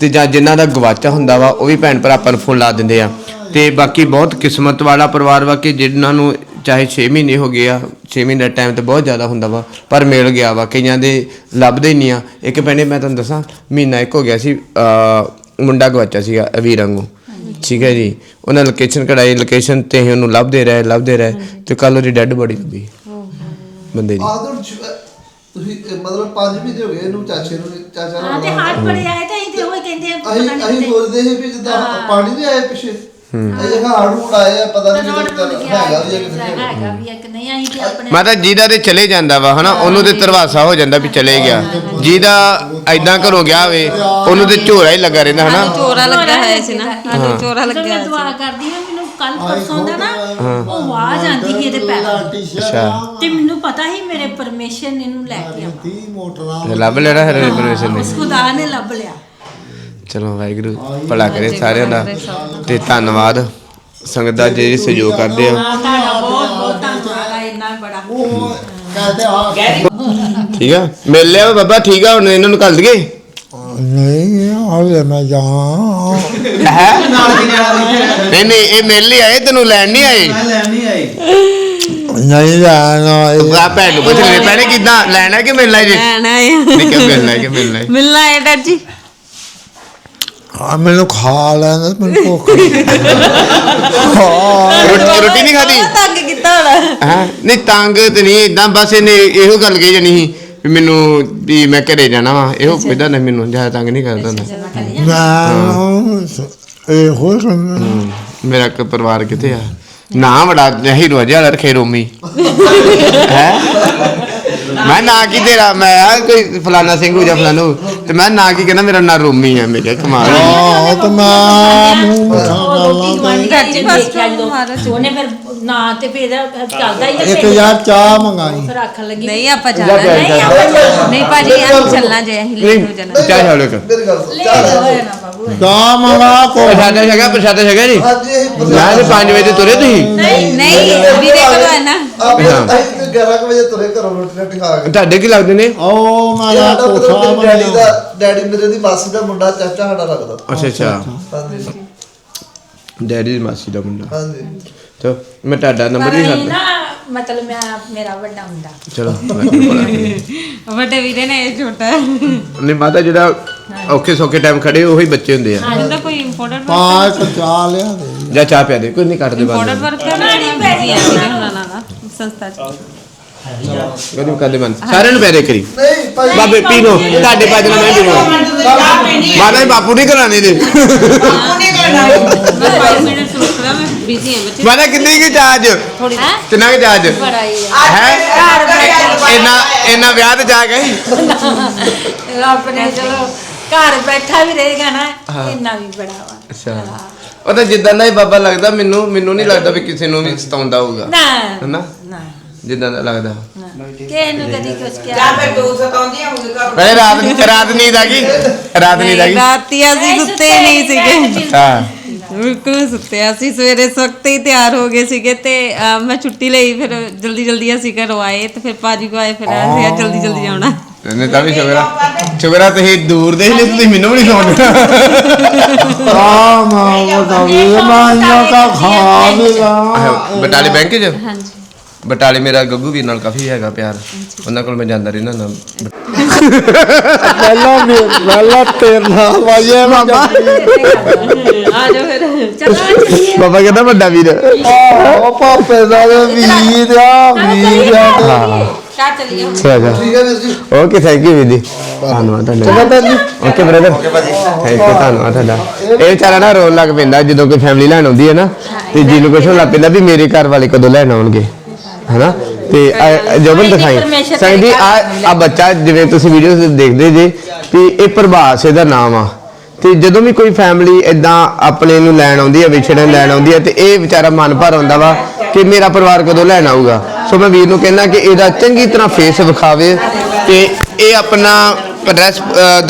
Speaker 2: ਤੇ ਜਾਂ ਜਿਨ੍ਹਾਂ ਦਾ ਗਵਾਚਾ ਹੁੰਦਾ ਵਾ ਉਹ ਵੀ ਭੈਣ ਭਰਾ ਆਪਾਂ ਨੂੰ ਫੋਨ ਲਾ ਦਿੰਦੇ ਆ। ਤੇ ਬਾਕੀ ਬਹੁਤ ਕਿਸਮਤ ਵਾਲਾ ਪਰਿਵਾਰ ਵਾ ਕਿ ਜਿਨ੍ਹਾਂ ਨੂੰ ਚਾਹੇ 6 ਮਹੀਨੇ ਹੋ ਗਏ ਆ 6 ਮਹੀਨੇ ਦਾ ਟਾਈਮ ਤੇ ਬਹੁਤ ਜ਼ਿਆਦਾ ਹੁੰਦਾ ਵਾ ਪਰ ਮਿਲ ਗਿਆ ਵਾ ਕਈਆਂ ਦੇ ਲੱਭਦੇ ਹੀ ਨਹੀਂ ਆ। ਇੱਕ ਭੈਣੇ ਮੈਂ ਤੁਹਾਨੂੰ ਦੱਸਾਂ ਮਹੀਨਾ ਇੱਕ ਹੋ ਗਿਆ ਸੀ ਅ ਮੁੰਡਾ ਗਵਾਚਾ ਸੀਗਾ ਵੀਰਾਂ ਨੂੰ ਠੀਕ ਹੈ ਜੀ। ਉਹਨਾਂ ਲੋਕੇਸ਼ਨ ਕਢਾਈ ਲੋਕੇਸ਼ਨ ਤੇ ਅਸੀਂ ਉਹਨੂੰ ਲੱਭਦੇ ਰਹੇ ਲੱਭਦੇ ਰਹੇ ਤੇ ਕੱਲ ਉਹਦੀ ਡੈੱਡ ਬੋਡੀ ਲੱਭੀ। ਬੰਦੇ ਦੀ।
Speaker 6: ਆਦਰ ਤੁਸੀਂ ਇਹ ਮਤਲਬ 5 ਮਹੀਨੇ ਹੋ ਗਏ ਇਹਨੂੰ ਚਾਚੇ ਨੂੰ ਚਾਚਾ
Speaker 5: ਹਾਂ ਤੇ
Speaker 6: ਨੂੰ
Speaker 5: ਹਾਰਟ ਬੜੇ ਆਏ ਤੇ ਅਸੀਂ ਤੇ ਉਹ ਕਹਿੰਦੇ ਆ ਪਤਾ
Speaker 6: ਅਸੀਂ
Speaker 5: ਨਹੀਂ
Speaker 6: ਅਸੀਂ
Speaker 5: ਕਿਤੇ
Speaker 6: ਸੋਚਦੇ ਸੀ ਵੀ ਜਿੱਦਾਂ ਪਾਣੀ ਨਹੀਂ ਆਇਆ ਪਿੱਛੇ। ਇਹ ਜਗ੍ਹਾ ਹੜ੍ਹ ਹੁੜ ਆਏ ਆ ਪਤਾ ਨਹੀਂ ਹੈਗਾ ਵੀ ਹੈਗਾ।
Speaker 5: ਵੀ ਨਹੀਂ ਤੇ ਆਪਣੇ
Speaker 2: ਮਾਤਾ ਜਿਹਦਾ ਤੇ ਚਲੇ ਜਾਂਦਾ ਵਾ ਹਨਾ? ਉਹਨੂੰ ਤੇ ਤਰਵਾਸਾ ਹੋ ਜਾਂਦਾ ਵੀ ਚਲੇ ਗਿਆ। ਜਿਹਦਾ ਐਦਾਂ ਘਰੋਂ ਗਿਆ ਵੇ ਉਹਨੂੰ ਤੇ ਝੋਰਾ ਹੀ ਲੱਗਾ ਰਹਿੰਦਾ ਹਨਾ?
Speaker 3: ਚੋਰਾ ਲੱਗਾ ਹੋਇਆ ਸੀ ਨਾ। ਸਾਨੂੰ ਚੋਰਾ ਲੱਗਿਆ
Speaker 5: ਮੈਂ ਦੁਆ ਕਰਦੀ ਹਾਂ ਮੈਨੂੰ ਕੱਲ ਪਰਸੋਂ ਦਾ ਨਾ ਉਹ ਆਵਾਜ਼ ਆਂਦੀ ਸੀ ਇਹਦੇ ਪੈਰਾਂ ਦੀ।
Speaker 2: ਅੱਛਾ।
Speaker 5: ਤੇ ਮੈਨੂੰ ਪਤਾ ਹੀ ਮੇਰੇ ਪਰਮੇਸ਼ਰ ਨੇ ਇਹਨੂੰ ਲੈ ਕੇ ਆਵਾ
Speaker 1: 30 ਮੋਟਰਾਂ
Speaker 2: ਇਹ ਲੱਭ ਲੈਣਾ ਹਰੇ ਪਰਮੇਸ਼ਰ ਨੇ।
Speaker 5: ਉਸ ਖੁਦਾ ਨੇ ਲੱਭ ਲਿਆ।
Speaker 2: ਚਲੋ ਵਾਹਿਗੁਰੂ ਭਲਾ ਕਰੇ ਸਾਰਿਆਂ ਦਾ। ਤੇ ਧੰਨਵਾਦ। ਸੰਗਤ ਦਾ ਜਿਹੜੀ ਸਹਿਯੋਗ ਕਰਦੇ ਆ।
Speaker 5: ਤੁਹਾਡਾ ਬਹੁਤ ਬਹੁਤ ਧੰਨਵਾਦ। ਆ ਇੰਨਾ ਬੜਾ।
Speaker 1: ਉਹ ਕਹਤੇ ਆ
Speaker 2: ਠੀਕ ਆ? ਮਿਲ ਲਿਆ ਬਾਬਾ ਠੀਕ ਆ? ਹੁਣ ਇਹਨਾਂ ਨੂੰ ਕੱਲ ਦਈਏ?
Speaker 1: ਨਹੀਂ ਆਵੇ ਮੈਂ ਜਾ
Speaker 2: ਹੈ? ਨਹੀਂ ਨਹੀਂ ਇਹ ਮਿਲ ਲਈ ਆਏ ਤੈਨੂੰ ਲੈਣ ਨਹੀਂ ਆਏ?
Speaker 1: ਨਹੀਂ ਜਾਣਾ
Speaker 2: ਆ ਭੈਣ ਨੂੰ ਪੁੱਛ ਲੈ ਭੈਣੇ ਕਿਦਾਂ? ਲੈਣਾ ਕਿ ਮਿਲਣਾ ਜੀ?
Speaker 3: ਲੈਣਾ ਹੈ
Speaker 2: ਨਹੀਂ ਕਿ ਮਿਲਣਾ ਕਿ ਮਿਲਣਾ ਹੈ
Speaker 3: ਮਿਲਣਾ ਹੈ ਡਰ
Speaker 1: ਆ ਮੈਨੂੰ ਖਾ ਲੈਣਾ ਮੈਨੂੰ ਭੁੱਖ ਹਾਂ।
Speaker 2: ਰੋਟੀ ਰੋਟੀ ਨਹੀਂ ਖਾਦੀ
Speaker 3: ਤੰਗ ਕੀਤਾ ਹੋਣਾ।
Speaker 2: ਹਾਂ? ਨਹੀਂ ਤੰਗ ਤੇ ਨਹੀਂ ਇਦਾਂ ਬਸ ਇਹਨੇ ਇਹੋ ਗੱਲ ਕਹੀ ਜਾਣੀ ਸੀ ਵੀ ਮੈਨੂੰ ਵੀ ਮੈਂ ਘਰੇ ਜਾਣਾ ਵਾ। ਇਹੋ ਕਹਿੰਦਾ ਨਾ ਮੈਨੂੰ ਜ਼ਿਆਦਾ ਤੰਗ ਨਹੀਂ ਕਰਦਾ ਹੁੰਦਾ।
Speaker 1: ਇਹ
Speaker 2: ਮੇਰਾ ਕ ਪਰਿਵਾਰ ਕਿੱਥੇ ਆ? ਨਾ ਬੜਾ ਹੀਰੋ ਜਿਹਾ ਰੱਖੇ ਰੋਮੀ। ਹੈ? ਮੈਂ ਨਾ ਕੀ ਤੇਰਾ ਮੈਂ ਆ ਕੋਈ ਫਲਾਨਾ ਸਿੰਘ ਹੋ ਜਾ ਫਲਾਨੂ ਤੇ ਮੈਂ ਨਾ ਕੀ ਕਹਿੰਦਾ ਮੇਰਾ ਨਾਂ ਰੋਮੀ ਹੈ ਮੈਂ ਕਿਹਾ ਕਮਾਲ ਹੈ।
Speaker 1: ਹਾਂ ਤੇ ਮੈਂ ਮੂੰਹ ਮਿਠਾ ਕਰ
Speaker 5: ਉਹਨੇ ਫਿਰ ਨਾ ਤੇ ਫਿਰ ਚੱਲਦਾ ਹੀ
Speaker 1: ਇੱਕ ਯਾਰ ਚਾਹ ਮੰਗਾਈ।
Speaker 5: ਲੱਗੀ
Speaker 3: ਨਹੀਂ ਆਪਾਂ ਜਾਣਾ ਨਹੀਂ ਆਪਾਂ ਨਹੀਂ ਭਾਜੀ ਅਸੀਂ ਚੱਲਣਾ ਜੇ ਅਸੀਂ ਲੇਟ ਹੋ ਜਾਣਾ।
Speaker 2: ਚਾਹ ਛਾੜ ਲੋ
Speaker 6: ਮੇਰੀ ਗੱਲ ਸੁਣ ਚਾਹ
Speaker 1: ਚਾਹ ਮੰਗਾ ਕੋ
Speaker 2: ਪ੍ਰਸ਼ਾਦਾ ਛਕਾ ਪ੍ਰਸ਼ਾਦਾ ਛਕਾ ਜੀ।
Speaker 6: ਇਹ
Speaker 2: ਮੈਂ ਤੇ 5 ਵਜੇ ਤੁਰੇ ਤੁਸੀਂ?
Speaker 3: ਨਹੀਂ ਨਹੀਂ ਵੀਰੇ
Speaker 6: ਆਪਾਂ
Speaker 2: ਹਾਂ।
Speaker 6: ਅਸੀਂ ਤੇ 11 ਕੁ ਵਜੇ ਤੁਰੇ ਘਰੋਂ ਰੋਟੀ ਰਾਟੀ ਖਾ ਕੇ।
Speaker 2: ਤੁਹਾਡੇ ਕੀ ਲੱਗਦੇ ਨੇ?
Speaker 1: ਉਹ ਮੇਰਾ
Speaker 6: ਸਾਡਾ
Speaker 1: ਕੋਠਾ
Speaker 6: ਡੈਡੀ
Speaker 1: ਬਣਿਆ
Speaker 6: ਦਾ ਡੈਡੀ ਮੇਰੇ ਦੀ ਮਾਸੀ ਦਾ ਮੁੰਡਾ ਚਾਚਾ ਸਾਡਾ ਲੱਗਦਾ।
Speaker 2: ਅੱਛਾ ਅੱਛਾ।
Speaker 6: ਹਾਂਜੀ।
Speaker 2: ਡੈਡੀ ਦੀ ਮਾਸੀ ਦਾ ਮੁੰਡਾ।
Speaker 6: ਹਾਂਜੀ।
Speaker 2: ਤੇ ਮੈਂ ਤੁਹਾਡਾ ਨੰਬਰ
Speaker 5: ਪਰ
Speaker 2: ਵੀ
Speaker 5: ਨਾ ਮਤਲਬ ਮੈਂ ਮੇਰਾ ਵੱਡਾ ਮੁੰਡਾ।
Speaker 2: ਚਲੋ ਮੈਂ ਤੁਹਾਨੂੰ ਬੁਲਾ ਕੇ
Speaker 3: ਵੱਡੇ ਵੀਰੇ ਨੇ ਇਹ ਛੋਟਾ ਹੈ
Speaker 2: ਨਹੀਂ ਮਾਤਾ ਜਿਹੜਾ ਔਖੇ ਸੌਖੇ ਟਾਈਮ ਖੜੇ ਉਹੀ ਬੱਚੇ ਹੁੰਦੇ ਆ।
Speaker 3: ਇਹਦਾ ਕੋਈ ਇੰਪੋਰਟੈਂਟ
Speaker 1: ਪਾ ਇੱਕ ਚਾਹ ਲਿਆ ਦੇ।
Speaker 2: ਜਾਂ ਚਾਹ ਪਿਆ ਦੇ ਕੋਈ ਨਹੀਂ ਕੱਟ ਦੇ ਬਾਅਦ
Speaker 3: ਇੰਪੋਰਟੈਂਟ ਵਰਕ ਕਰਨਾ ਨਹੀਂ ਬਿਜ਼ੀ ਹੈ ਵੀਰੇ ਹੁਣਾਂ ਨਾਲ ਸੰਸਥਾ ਚ।
Speaker 2: ਨਹੀਂ ਕਰਦੇ ਬੰਦ। ਸਾਰਿਆਂ ਨੂੰ ਪਿਆਰੇ ਕਰੀ।
Speaker 6: ਨਹੀਂ ਭਾਈ
Speaker 2: ਬਾਬੇ ਪੀ ਲੋ ਤੁਹਾਡੇ ਬਾਜਣਾ ਮੈਂ ਪੀਣਾ। ਮਾਤਾ ਜੀ ਬਾਪੂ ਨਹੀਂ ਕਰਾਣੇ ਦੇ
Speaker 3: ਮੈਂ 5 ਮਿੰਟ ਰੁਕ ਰਹਾ ਮੈਂ ਬਿਜ਼ੀ ਹਾਂ ਬੱਚੇ
Speaker 2: ਮਾਤਾ ਕਿੰਨੀ ਕੀ ਚਾਰਜ
Speaker 3: ਥੋੜੀ
Speaker 2: ਕਿੰਨਾ ਕੀ ਚਾਰਜ
Speaker 5: ਬੜਾ ਹੀ?
Speaker 2: ਇੰਨਾ ਇੰਨਾ ਵਿਆਹ ਤੇ ਜਾ ਗਈ
Speaker 5: ਰੱਬ ਨੇ ਚਲੋ ਘਰ ਬੈਠਾ ਵੀ ਰਹੇਗਾ ਨਾ ਇੰਨਾ ਵੀ ਬੜਾ ਵਾ।
Speaker 2: ਅੱਛਾ। ਉਹ ਤਾਂ ਜਿੱਦਾਂ ਦਾ ਹੀ ਬਾਬਾ ਲੱਗਦਾ ਮੈਨੂੰ ਮੈਨੂੰ ਨਹੀਂ ਲੱਗਦਾ ਵੀ ਕਿਸੇ ਨੂੰ ਵੀ ਸਤਾਉਂਦਾ ਹੋਊਗਾ।
Speaker 5: ਨਾ।
Speaker 2: ਹੈਨਾ?
Speaker 5: ਨਾ
Speaker 2: ਜਿੱਦਾਂ ਦਾ ਲੱਗਦਾ।
Speaker 5: ਕਿਸੇ ਨੂੰ ਕਦੀ ਕੁਛ ਕਿਹਾ?
Speaker 2: ਪਹਿਲੇ ਰਾਤ ਰਾਤ ਨੀਂਦ ਆ ਗਈ। ਰਾਤ ਨੀਂਦ ਆ ਗਈ।
Speaker 3: ਰਾਤੀ ਅਸੀਂ ਸੁੱਤੇ ਨਹੀਂ ਸੀਗੇ।
Speaker 2: ਹਾਂ।
Speaker 3: ਬਿਲਕੁਲ ਸੁੱਤੇ ਅਸੀਂ ਸਵੇਰੇ ਸਖਤ ਹੀ ਤਿਆਰ ਹੋ ਗਏ ਸੀਗੇ ਤੇ ਅਹ, ਮੈਂ ਛੁੱਟੀ ਲਈ ਫਿਰ ਜਲਦੀ ਜਲਦੀ ਅਸੀਂ ਘਰੋਂ ਆਏ ਤੇ ਫਿਰ ਭਾਜੀ ਕੋ ਆਏ ਫਿਰ ਅਸੀਂ ਕਿਹਾ ਜਲਦੀ ਜਲਦੀ ਆਉਣਾ।
Speaker 2: ਨੇ ਤਾਂ ਵੀ ਸ਼ੁਕਰਾ ਸ਼ੁਕਰਾ ਤੁਸੀਂ ਦੂਰ ਦੇ ਹੀ ਨਹੀਂ ਤੁਸੀਂ ਮੈਨੂੰ ਵੀ ਨਹੀਂ ਸੌਂਦੇ
Speaker 1: ਆ ਮਾਂ ਬਤਾ ਵੀ ਮਾਂ ਕਾ ਖਾ ਲਿਆ
Speaker 2: ਬਟਾਲੇ ਬੈਂਕ 'ਚ?
Speaker 3: ਹਾਂਜੀ।
Speaker 2: ਬਟਾਲੇ ਮੇਰਾ ਗੱਗੂ ਵੀਰ ਨਾਲ ਕਾਫੀ ਹੈਗਾ ਪਿਆਰ। ਉਹਨਾਂ ਕੋਲ ਮੈਂ ਜਾਂਦਾ ਰਹਿੰਦਾ ਨਾ
Speaker 1: ਪਹਿਲਾਂ ਵੀ ਪਹਿਲਾਂ ਤੇਰੇ ਨਾਲ ਵਾਜੇ ਬਾਬਾ
Speaker 3: ਆ ਜਾਓ ਫਿਰ।
Speaker 5: ਚਲੋ ਚੱਲੀਏ
Speaker 2: ਬਾਬਾ ਕਹਿੰਦਾ ਵੱਡਾ ਵੀਰ।
Speaker 1: ਉਹ ਪਾਪੇ ਦਾ ਵੀਰ ਆ ਵੀਰ
Speaker 3: ਕਾ ਚੱਲੀਏ
Speaker 6: ਜੀ।
Speaker 2: ਓਕੇ ਥੈਂਕ ਯੂ ਵੀਰ ਜੀ। ਧੰਨਵਾਦ ਤੁਹਾਡਾ। ਓਕੇ ਬ੍ਰਦਰ ਓਕੇ ਭਾਜੀ। ਥੈਂਕ ਯੂ ਧੰਨਵਾਦ ਤੁਹਾਡਾ। ਇਹ ਵਿਚਾਰਾ ਨਾ ਰੋਣ ਲੱਗ ਪੈਂਦਾ ਜਦੋਂ ਕੋਈ ਫੈਮਿਲੀ ਲੈਣ ਆਉਂਦੀ ਹੈ ਨਾ ਤੇ ਜੀ ਨੂੰ ਕੁਛ ਹੋਣ ਲੱਗ ਪੈਂਦਾ ਵੀ ਮੇਰੇ ਘਰ ਵਾਲੇ ਕਦੋਂ ਲੈਣ ਆਉਣਗੇ। ਹੈਨਾ? ਤੇ ਜੋਬਨ ਦਿਖਾਈ।
Speaker 5: ਪਰਮੇਸ਼ਰ
Speaker 2: ਸੰਗ ਜੀ ਆ ਆ ਬੱਚਾ ਜਿਵੇਂ ਤੁਸੀਂ ਵੀਡੀਓ ਦੇਖਦੇ ਜੇ ਵੀ ਇਹ ਪ੍ਰਭਾਸ ਇਹਦਾ ਨਾਮ ਆ। ਤੇ ਜਦੋਂ ਵੀ ਕੋਈ ਫੈਮਿਲੀ ਇਦਾਂ ਆਪਣੇ ਨੂੰ ਲੈਣ ਆਉਂਦੀ ਹੈ ਵਿਛੜਨ ਲੈਣ ਆਉਂਦੀ ਹੈ ਤੇ ਇਹ ਵਿਚਾਰਾ ਮਨ ਭਰ ਆਉਂਦਾ ਵਾ ਕਿ ਮੇਰਾ ਪਰਿਵਾਰ ਕਦੋਂ ਲੈਣ ਆਊਗਾ। ਸੋ ਮੈਂ ਵੀਰ ਨੂੰ ਕਹਿੰਦਾ ਕਿ ਇਹਦਾ ਚੰਗੀ ਤਰ੍ਹਾਂ ਫੇਸ ਵਿਖਾਵੇ ਤੇ ਇਹ ਆਪਣਾ ਐਡਰੈਸ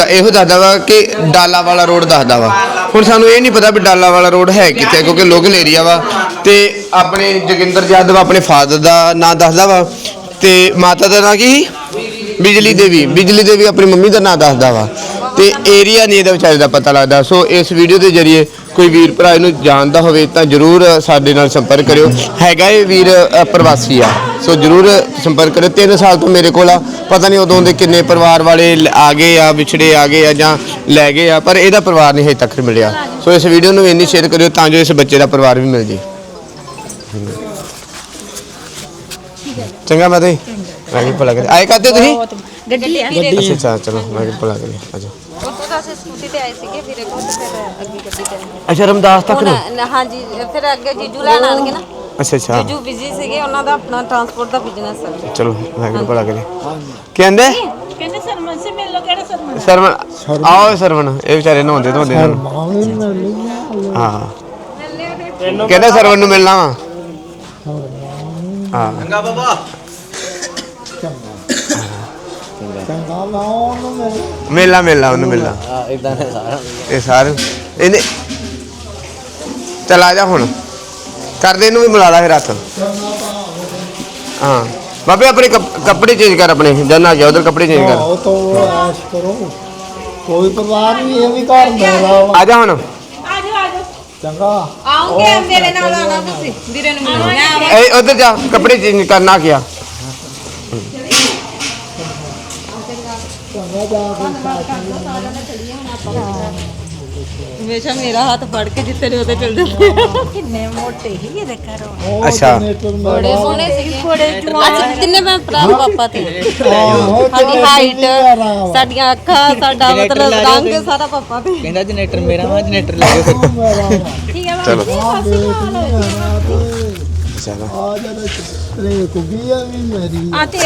Speaker 2: ਇਹੋ ਦੱਸਦਾ ਵਾ ਕਿ ਡਾਲਾ ਵਾਲਾ ਰੋਡ ਦੱਸਦਾ ਵਾ। ਹੁਣ ਸਾਨੂੰ ਇਹ ਨਹੀਂ ਪਤਾ ਵੀ ਡਾਲਾ ਵਾਲਾ ਰੋਡ ਹੈ ਕਿੱਥੇ, ਕਿਉਂਕਿ ਲੋਕਲ ਏਰੀਆ ਵਾ। ਤੇ ਆਪਣੇ ਜੋਗਿੰਦਰ ਯਾਦਵ, ਆਪਣੇ ਫਾਦਰ ਦਾ ਨਾਂ ਦੱਸਦਾ ਵਾ। ਤੇ ਮਾਤਾ ਦਾ ਨਾਂ ਕੀ ਸੀ? ਬਿਜਲੀ ਦੇਵੀ। ਬਿਜਲੀ ਦੇਵੀ ਆਪਣੀ ਮੰਮੀ ਦਾ ਨਾਂ ਦੱਸਦਾ ਵਾ। ਤੇ ਏਰੀਆ ਨਹੀਂ ਇਹਦਾ ਵਿਚਾਰੇ ਦਾ ਪਤਾ ਲੱਗਦਾ। ਸੋ ਇਸ ਵੀਡੀਓ ਦੇ ਜ਼ਰੀਏ ਕੋਈ ਵੀਰ ਭਰਾ ਇਹਨੂੰ ਜਾਣਦਾ ਹੋਵੇ ਤਾਂ ਜਰੂਰ ਸਾਡੇ ਨਾਲ ਸੰਪਰਕ ਕਰਿਓ। ਹੈਗਾ ਇਹ ਵੀਰ ਅ, ਪ੍ਰਵਾਸੀ ਆ। ਸੋ ਜਰੂਰ ਸੰਪਰਕ ਕਰਿਓ। 3 ਸਾਲ ਤੋਂ ਮੇਰੇ ਕੋਲ ਆ। ਪਤਾ ਨਹੀਂ ਉਦੋਂ ਦੇ ਕਿੰਨੇ ਪਰਿਵਾਰ ਵਾਲੇ ਲ- ਆ ਗਏ ਆ ਵਿਛੜੇ ਆ ਗਏ ਆ ਜਾਂ ਲੈ ਗਏ ਆ ਪਰ ਇਹਦਾ ਪਰਿਵਾਰ ਨਹੀਂ ਹਜੇ ਤੱਕ ਮਿਲਿਆ। ਸੋ ਇਸ ਵੀਡੀਓ ਨੂੰ ਇੰਨੀ ਸ਼ੇਅਰ ਕਰਿਓ ਤਾਂ ਜੋ ਇਸ ਬੱਚੇ ਦਾ ਪਰਿਵਾਰ ਵੀ ਮਿਲ ਜੇ। ਚੰਗਾ ਮਾਤੇ ਮੈਂ ਵੀ ਭਲਾ ਕਰੇ। ਆਏ ਕਾਤੇ ਤੁਸੀਂ?
Speaker 5: ਗੱਡੀ ਆ
Speaker 2: ਅੱਛਾ ਅੱਛਾ ਚਲੋ ਮੈਂ ਵੀ ਭਲਾ ਕਰੇ। ਆਜੋ
Speaker 3: ਉੱਥੋਂ ਤਾਂ ਅਸੀਂ ਸਕੂਟੀ ਤੇ ਆਏ ਸੀਗੇ ਵੀਰੇ ਕੋਲ ਤੇ ਫਿਰ ਅੱਗੇ ਗੱਡੀ ਆਏ।
Speaker 2: ਅੱਛਾ ਰਮਦਾਸ ਤੱਕ ਨੂੰ?
Speaker 3: ਹੁਣ ਹਾਂਜੀ ਫਿਰ ਅੱਗੇ ਜੀਜੂ ਲੈਣ ਆਣਗੇ ਨਾ।
Speaker 2: ਅੱਛਾ ਅੱਛਾ।
Speaker 3: ਜੀਜੂ ਬਿਜ਼ੀ ਸੀਗੇ ਉਹਨਾਂ ਦਾ ਆਪਣਾ ਟਰਾਂਸਪੋਰਟ ਦਾ ਬਿਜ਼ਨਸ ਹੈ।
Speaker 2: ਚਲੋ ਮੈਂ ਵੀ ਭਲਾ ਕਰੇ। ਕਹਿੰਦੇ?
Speaker 5: ਕਹਿੰਦੇ ਸਰਮਨ ਸੇ ਮਿਲ ਲੋ ਕਿਹੜਾ ਸਰਮਨ?
Speaker 2: ਸਰਵਣ ਆਓ ਸਰਵਣ ਇਹ ਵਿਚਾਰੇ ਨਹਾਉਂਦੇ ਧੋਂਦੇ ਨੇ
Speaker 1: ਮਾਂ ਵੀ ਮਿਲ
Speaker 2: ਹਾਂ। ਕਹਿੰਦੇ ਸਰਵਣ ਨੂੰ ਮਿਲਣਾ ਵਾ। ਹਾਂ
Speaker 6: ਚੰਗਾ ਬਾਬਾ।
Speaker 1: ਚੰਗਾ ਮੈਂ ਉਹਨੂੰ ਮਿਲ
Speaker 2: ਮੇਲਾ ਮੇਲਾ ਉਹਨੂੰ ਮੇਲਾ।
Speaker 7: ਹਾਂ ਇਦਾਂ ਨੇ ਸਾਰਾ
Speaker 2: ਇਹ ਸਾਰੇ ਇਹਨੇ ਚਲ ਆ ਜਾ ਹੁਣ। ਕਰਦੇ ਇਹਨੂੰ ਵੀ ਮਿਲਾ ਲਾ ਫਿਰ ਹੱਥ। ਹਾਂ। ਬਾਬੇ ਆਪਣੇ ਕੱਪ- ਕੱਪੜੇ ਚੇਂਜ ਕਰ ਆਪਣੇ। ਜਨ ਆ ਗਿਆ ਉਧਰ ਕੱਪੜੇ ਚੇਂਜ ਕਰ।
Speaker 1: ਉਹ ਤੋਂ ਐਸ਼ ਕਰੋ। ਕੋਈ ਪਰਿਵਾਰ ਵੀ ਇਹ ਵੀ ਘਰ ਵਾ।
Speaker 2: ਆ ਜਾ ਹੁਣ।
Speaker 1: ਚੰਗਾ।
Speaker 3: ਆਉਂਗੇ ਮੇਰੇ ਨਾਲ ਆਣਾ ਤੁਸੀਂ ਵੀਰੇ ਨੂੰ ਮਿਲਣਾ ਮੈਂ ਆਵਾਂ
Speaker 2: ਇਹ ਉਧਰ ਜਾ ਕੱਪੜੇ ਚੇਂਜ ਕਰਨਾ ਕਿਆ?
Speaker 3: ਹਮੇਸ਼ਾ ਮੇਰਾ ਹੱਥ ਫੜ ਕੇ ਜਿੱਥੇ ਨੇ ਉਹਦੇ ਚਲ ਜਾਂਦੇ।
Speaker 5: ਕਿੰਨੇ ਮੋਟੇ ਹੀ ਇਹਦੇ ਘਰੋਂ।
Speaker 2: ਅੱਛਾ।
Speaker 3: ਬੜੇ ਸੋਹਣੇ ਸੀਗੇ।
Speaker 5: ਬੜੇ
Speaker 3: ਅੱਜ ਤਿੰਨੇ ਮੈਂ ਭਰਾ ਪਾਪਾ ਤੇ? ਸਾਡੀ ਹਾਈਟ। ਸਾਡੀਆਂ ਅੱਖਾਂ ਸਾਡਾ ਮਤਲਬ ਰੰਗ ਸਾਰਾ ਪਾਪਾ ਤੇ।
Speaker 7: ਕਹਿੰਦਾ ਜਨਰੇਟਰ ਮੇਰਾ ਵਾ ਜਨਰੇਟਰ ਲੈ
Speaker 1: ਮੇਰਾ ਵਾ।
Speaker 5: ਠੀਕ ਹੈ
Speaker 2: ਚਲੋ। ਚਲੋ
Speaker 1: ਆ ਜਿਹੜਾ ਚਿੱਤਰੇ ਕੁਗੀ ਆ ਵੀ ਮੇਰੀ
Speaker 5: ਆ ਤੇ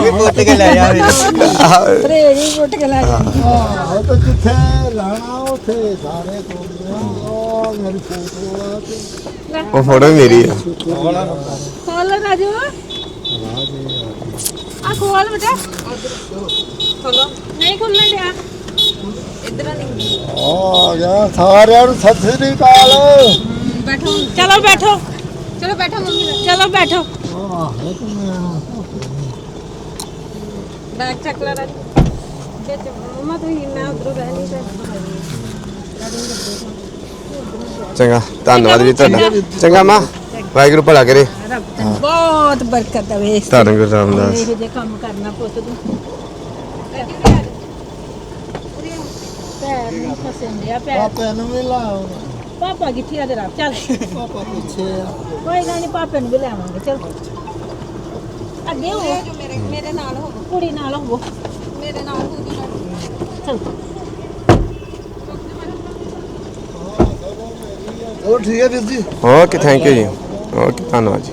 Speaker 7: ਵੀ ਪੁੱਤ ਕੇ ਲੈ ਜਾ
Speaker 5: ਰੇੜੀ ਪੁੱਟ ਕੇ ਲੈ ਜਾ।
Speaker 1: ਆਹ ਉਹ ਤਾਂ ਜਿੱਥੇ ਲਾਣਾ ਉੱਥੇ ਸਾਰੇ ਕੋਲੀਆਂ ਉਹ ਮੇਰੀ ਫੋਟੋ ਆ ਤੇ।
Speaker 2: ਉਹ ਫੋਟੋ ਵੀ ਮੇਰੀ ਆ।
Speaker 5: ਖੋਲ ਰਾਜੂ। ਆ ਖੋਲ ਬੇਟਾ।
Speaker 3: ਖੋਲੋ।
Speaker 5: ਨਹੀਂ ਖੁੱਲਣ ਡਿਆ।
Speaker 3: ਇਧਰ ਨਹੀਂ
Speaker 1: ਆ ਗਿਆ ਸਾਰਿਆਂ ਨੂੰ ਸਤਿ ਸ੍ਰੀ ਅਕਾਲ।
Speaker 3: ਬੈਠੋ
Speaker 5: ਚਲੋ ਬੈਠੋ
Speaker 3: ਚਲੋ ਬੈਠੋ ਮੰਮੀ।
Speaker 5: ਚਲੋ ਬੈਠੋ
Speaker 1: ਆਹ ਇੱਕ ਮੈਂ
Speaker 3: ਬੈਗ ਚੱਕ ਲੈ ਰਾਜੂ ਜੇ ਚ- ਮੰਮਾ ਤੁਸੀਂ ਮੈਂ ਉਧਰੋਂ ਬਹਿ ਨਹੀਂ ਸਕਦੀ
Speaker 2: ਚੰਗਾ ਧੰਨਵਾਦ ਜੀ ਤੁਹਾਡਾ। ਚੰਗਾ। ਮਾਂ ਵਾਹਿਗੁਰੂ ਭਲਾ ਕਰੇ।
Speaker 5: ਬਹੁਤ ਬਰਕਤ ਦੇਵੇ
Speaker 2: ਧੰਨ ਗੁਰੂ ਰਾਮਦਾਸ।
Speaker 5: ਇਹੋ ਜਿਹੇ ਕੰਮ ਕਰਨਾ ਪੁੱਤ ਤੂੰ। ਪੈਰ ਨੂੰ ਫਸਣ ਡਿਆ ਪੈਰ
Speaker 1: ਨੂੰ ਵੀ ਲਾਓ
Speaker 5: ਪਾਪਾ ਕਿੱਥੇ ਆ ਜਰਾ ਚੱਲ।
Speaker 1: ਪਾਪਾ ਪਿੱਛੇ ਆ?
Speaker 5: ਕੋਈ ਗੱਲ ਨਹੀਂ ਪਾਪੇ ਨੂੰ ਵੀ ਲਿਆਵਾਂਗੇ ਚਲ। ਅੱਗੇ ਹੋ।
Speaker 3: ਜੋ ਮੇਰੇ ਮੇਰੇ ਨਾਲ ਹੋਵੋ
Speaker 5: ਕੁੜੀ ਨਾਲ ਹੋਵੋ
Speaker 3: ਮੇਰੇ ਨਾਲ ਹੋ ਜੀ
Speaker 5: ਚਲ।
Speaker 6: ਉਹ ਠੀਕ ਹੈ ਵੀਰ ਜੀ?
Speaker 2: ਓਕੇ ਥੈਂਕ ਯੂ ਜੀ। ਓਕੇ ਧੰਨਵਾਦ ਜੀ।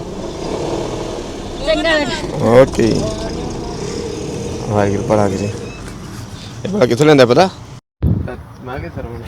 Speaker 5: ਚੰਗਾ।
Speaker 2: ਓਕੇ ਵਾਹਿਗੁਰੂ ਭਲਾ ਕਰੇ। ਇਹ ਭਲਾ ਕਿੱਥੋਂ ਲੈਂਦਾ ਪਤਾ? ਮੈਂ ਕਿ ਸਰਵਣ।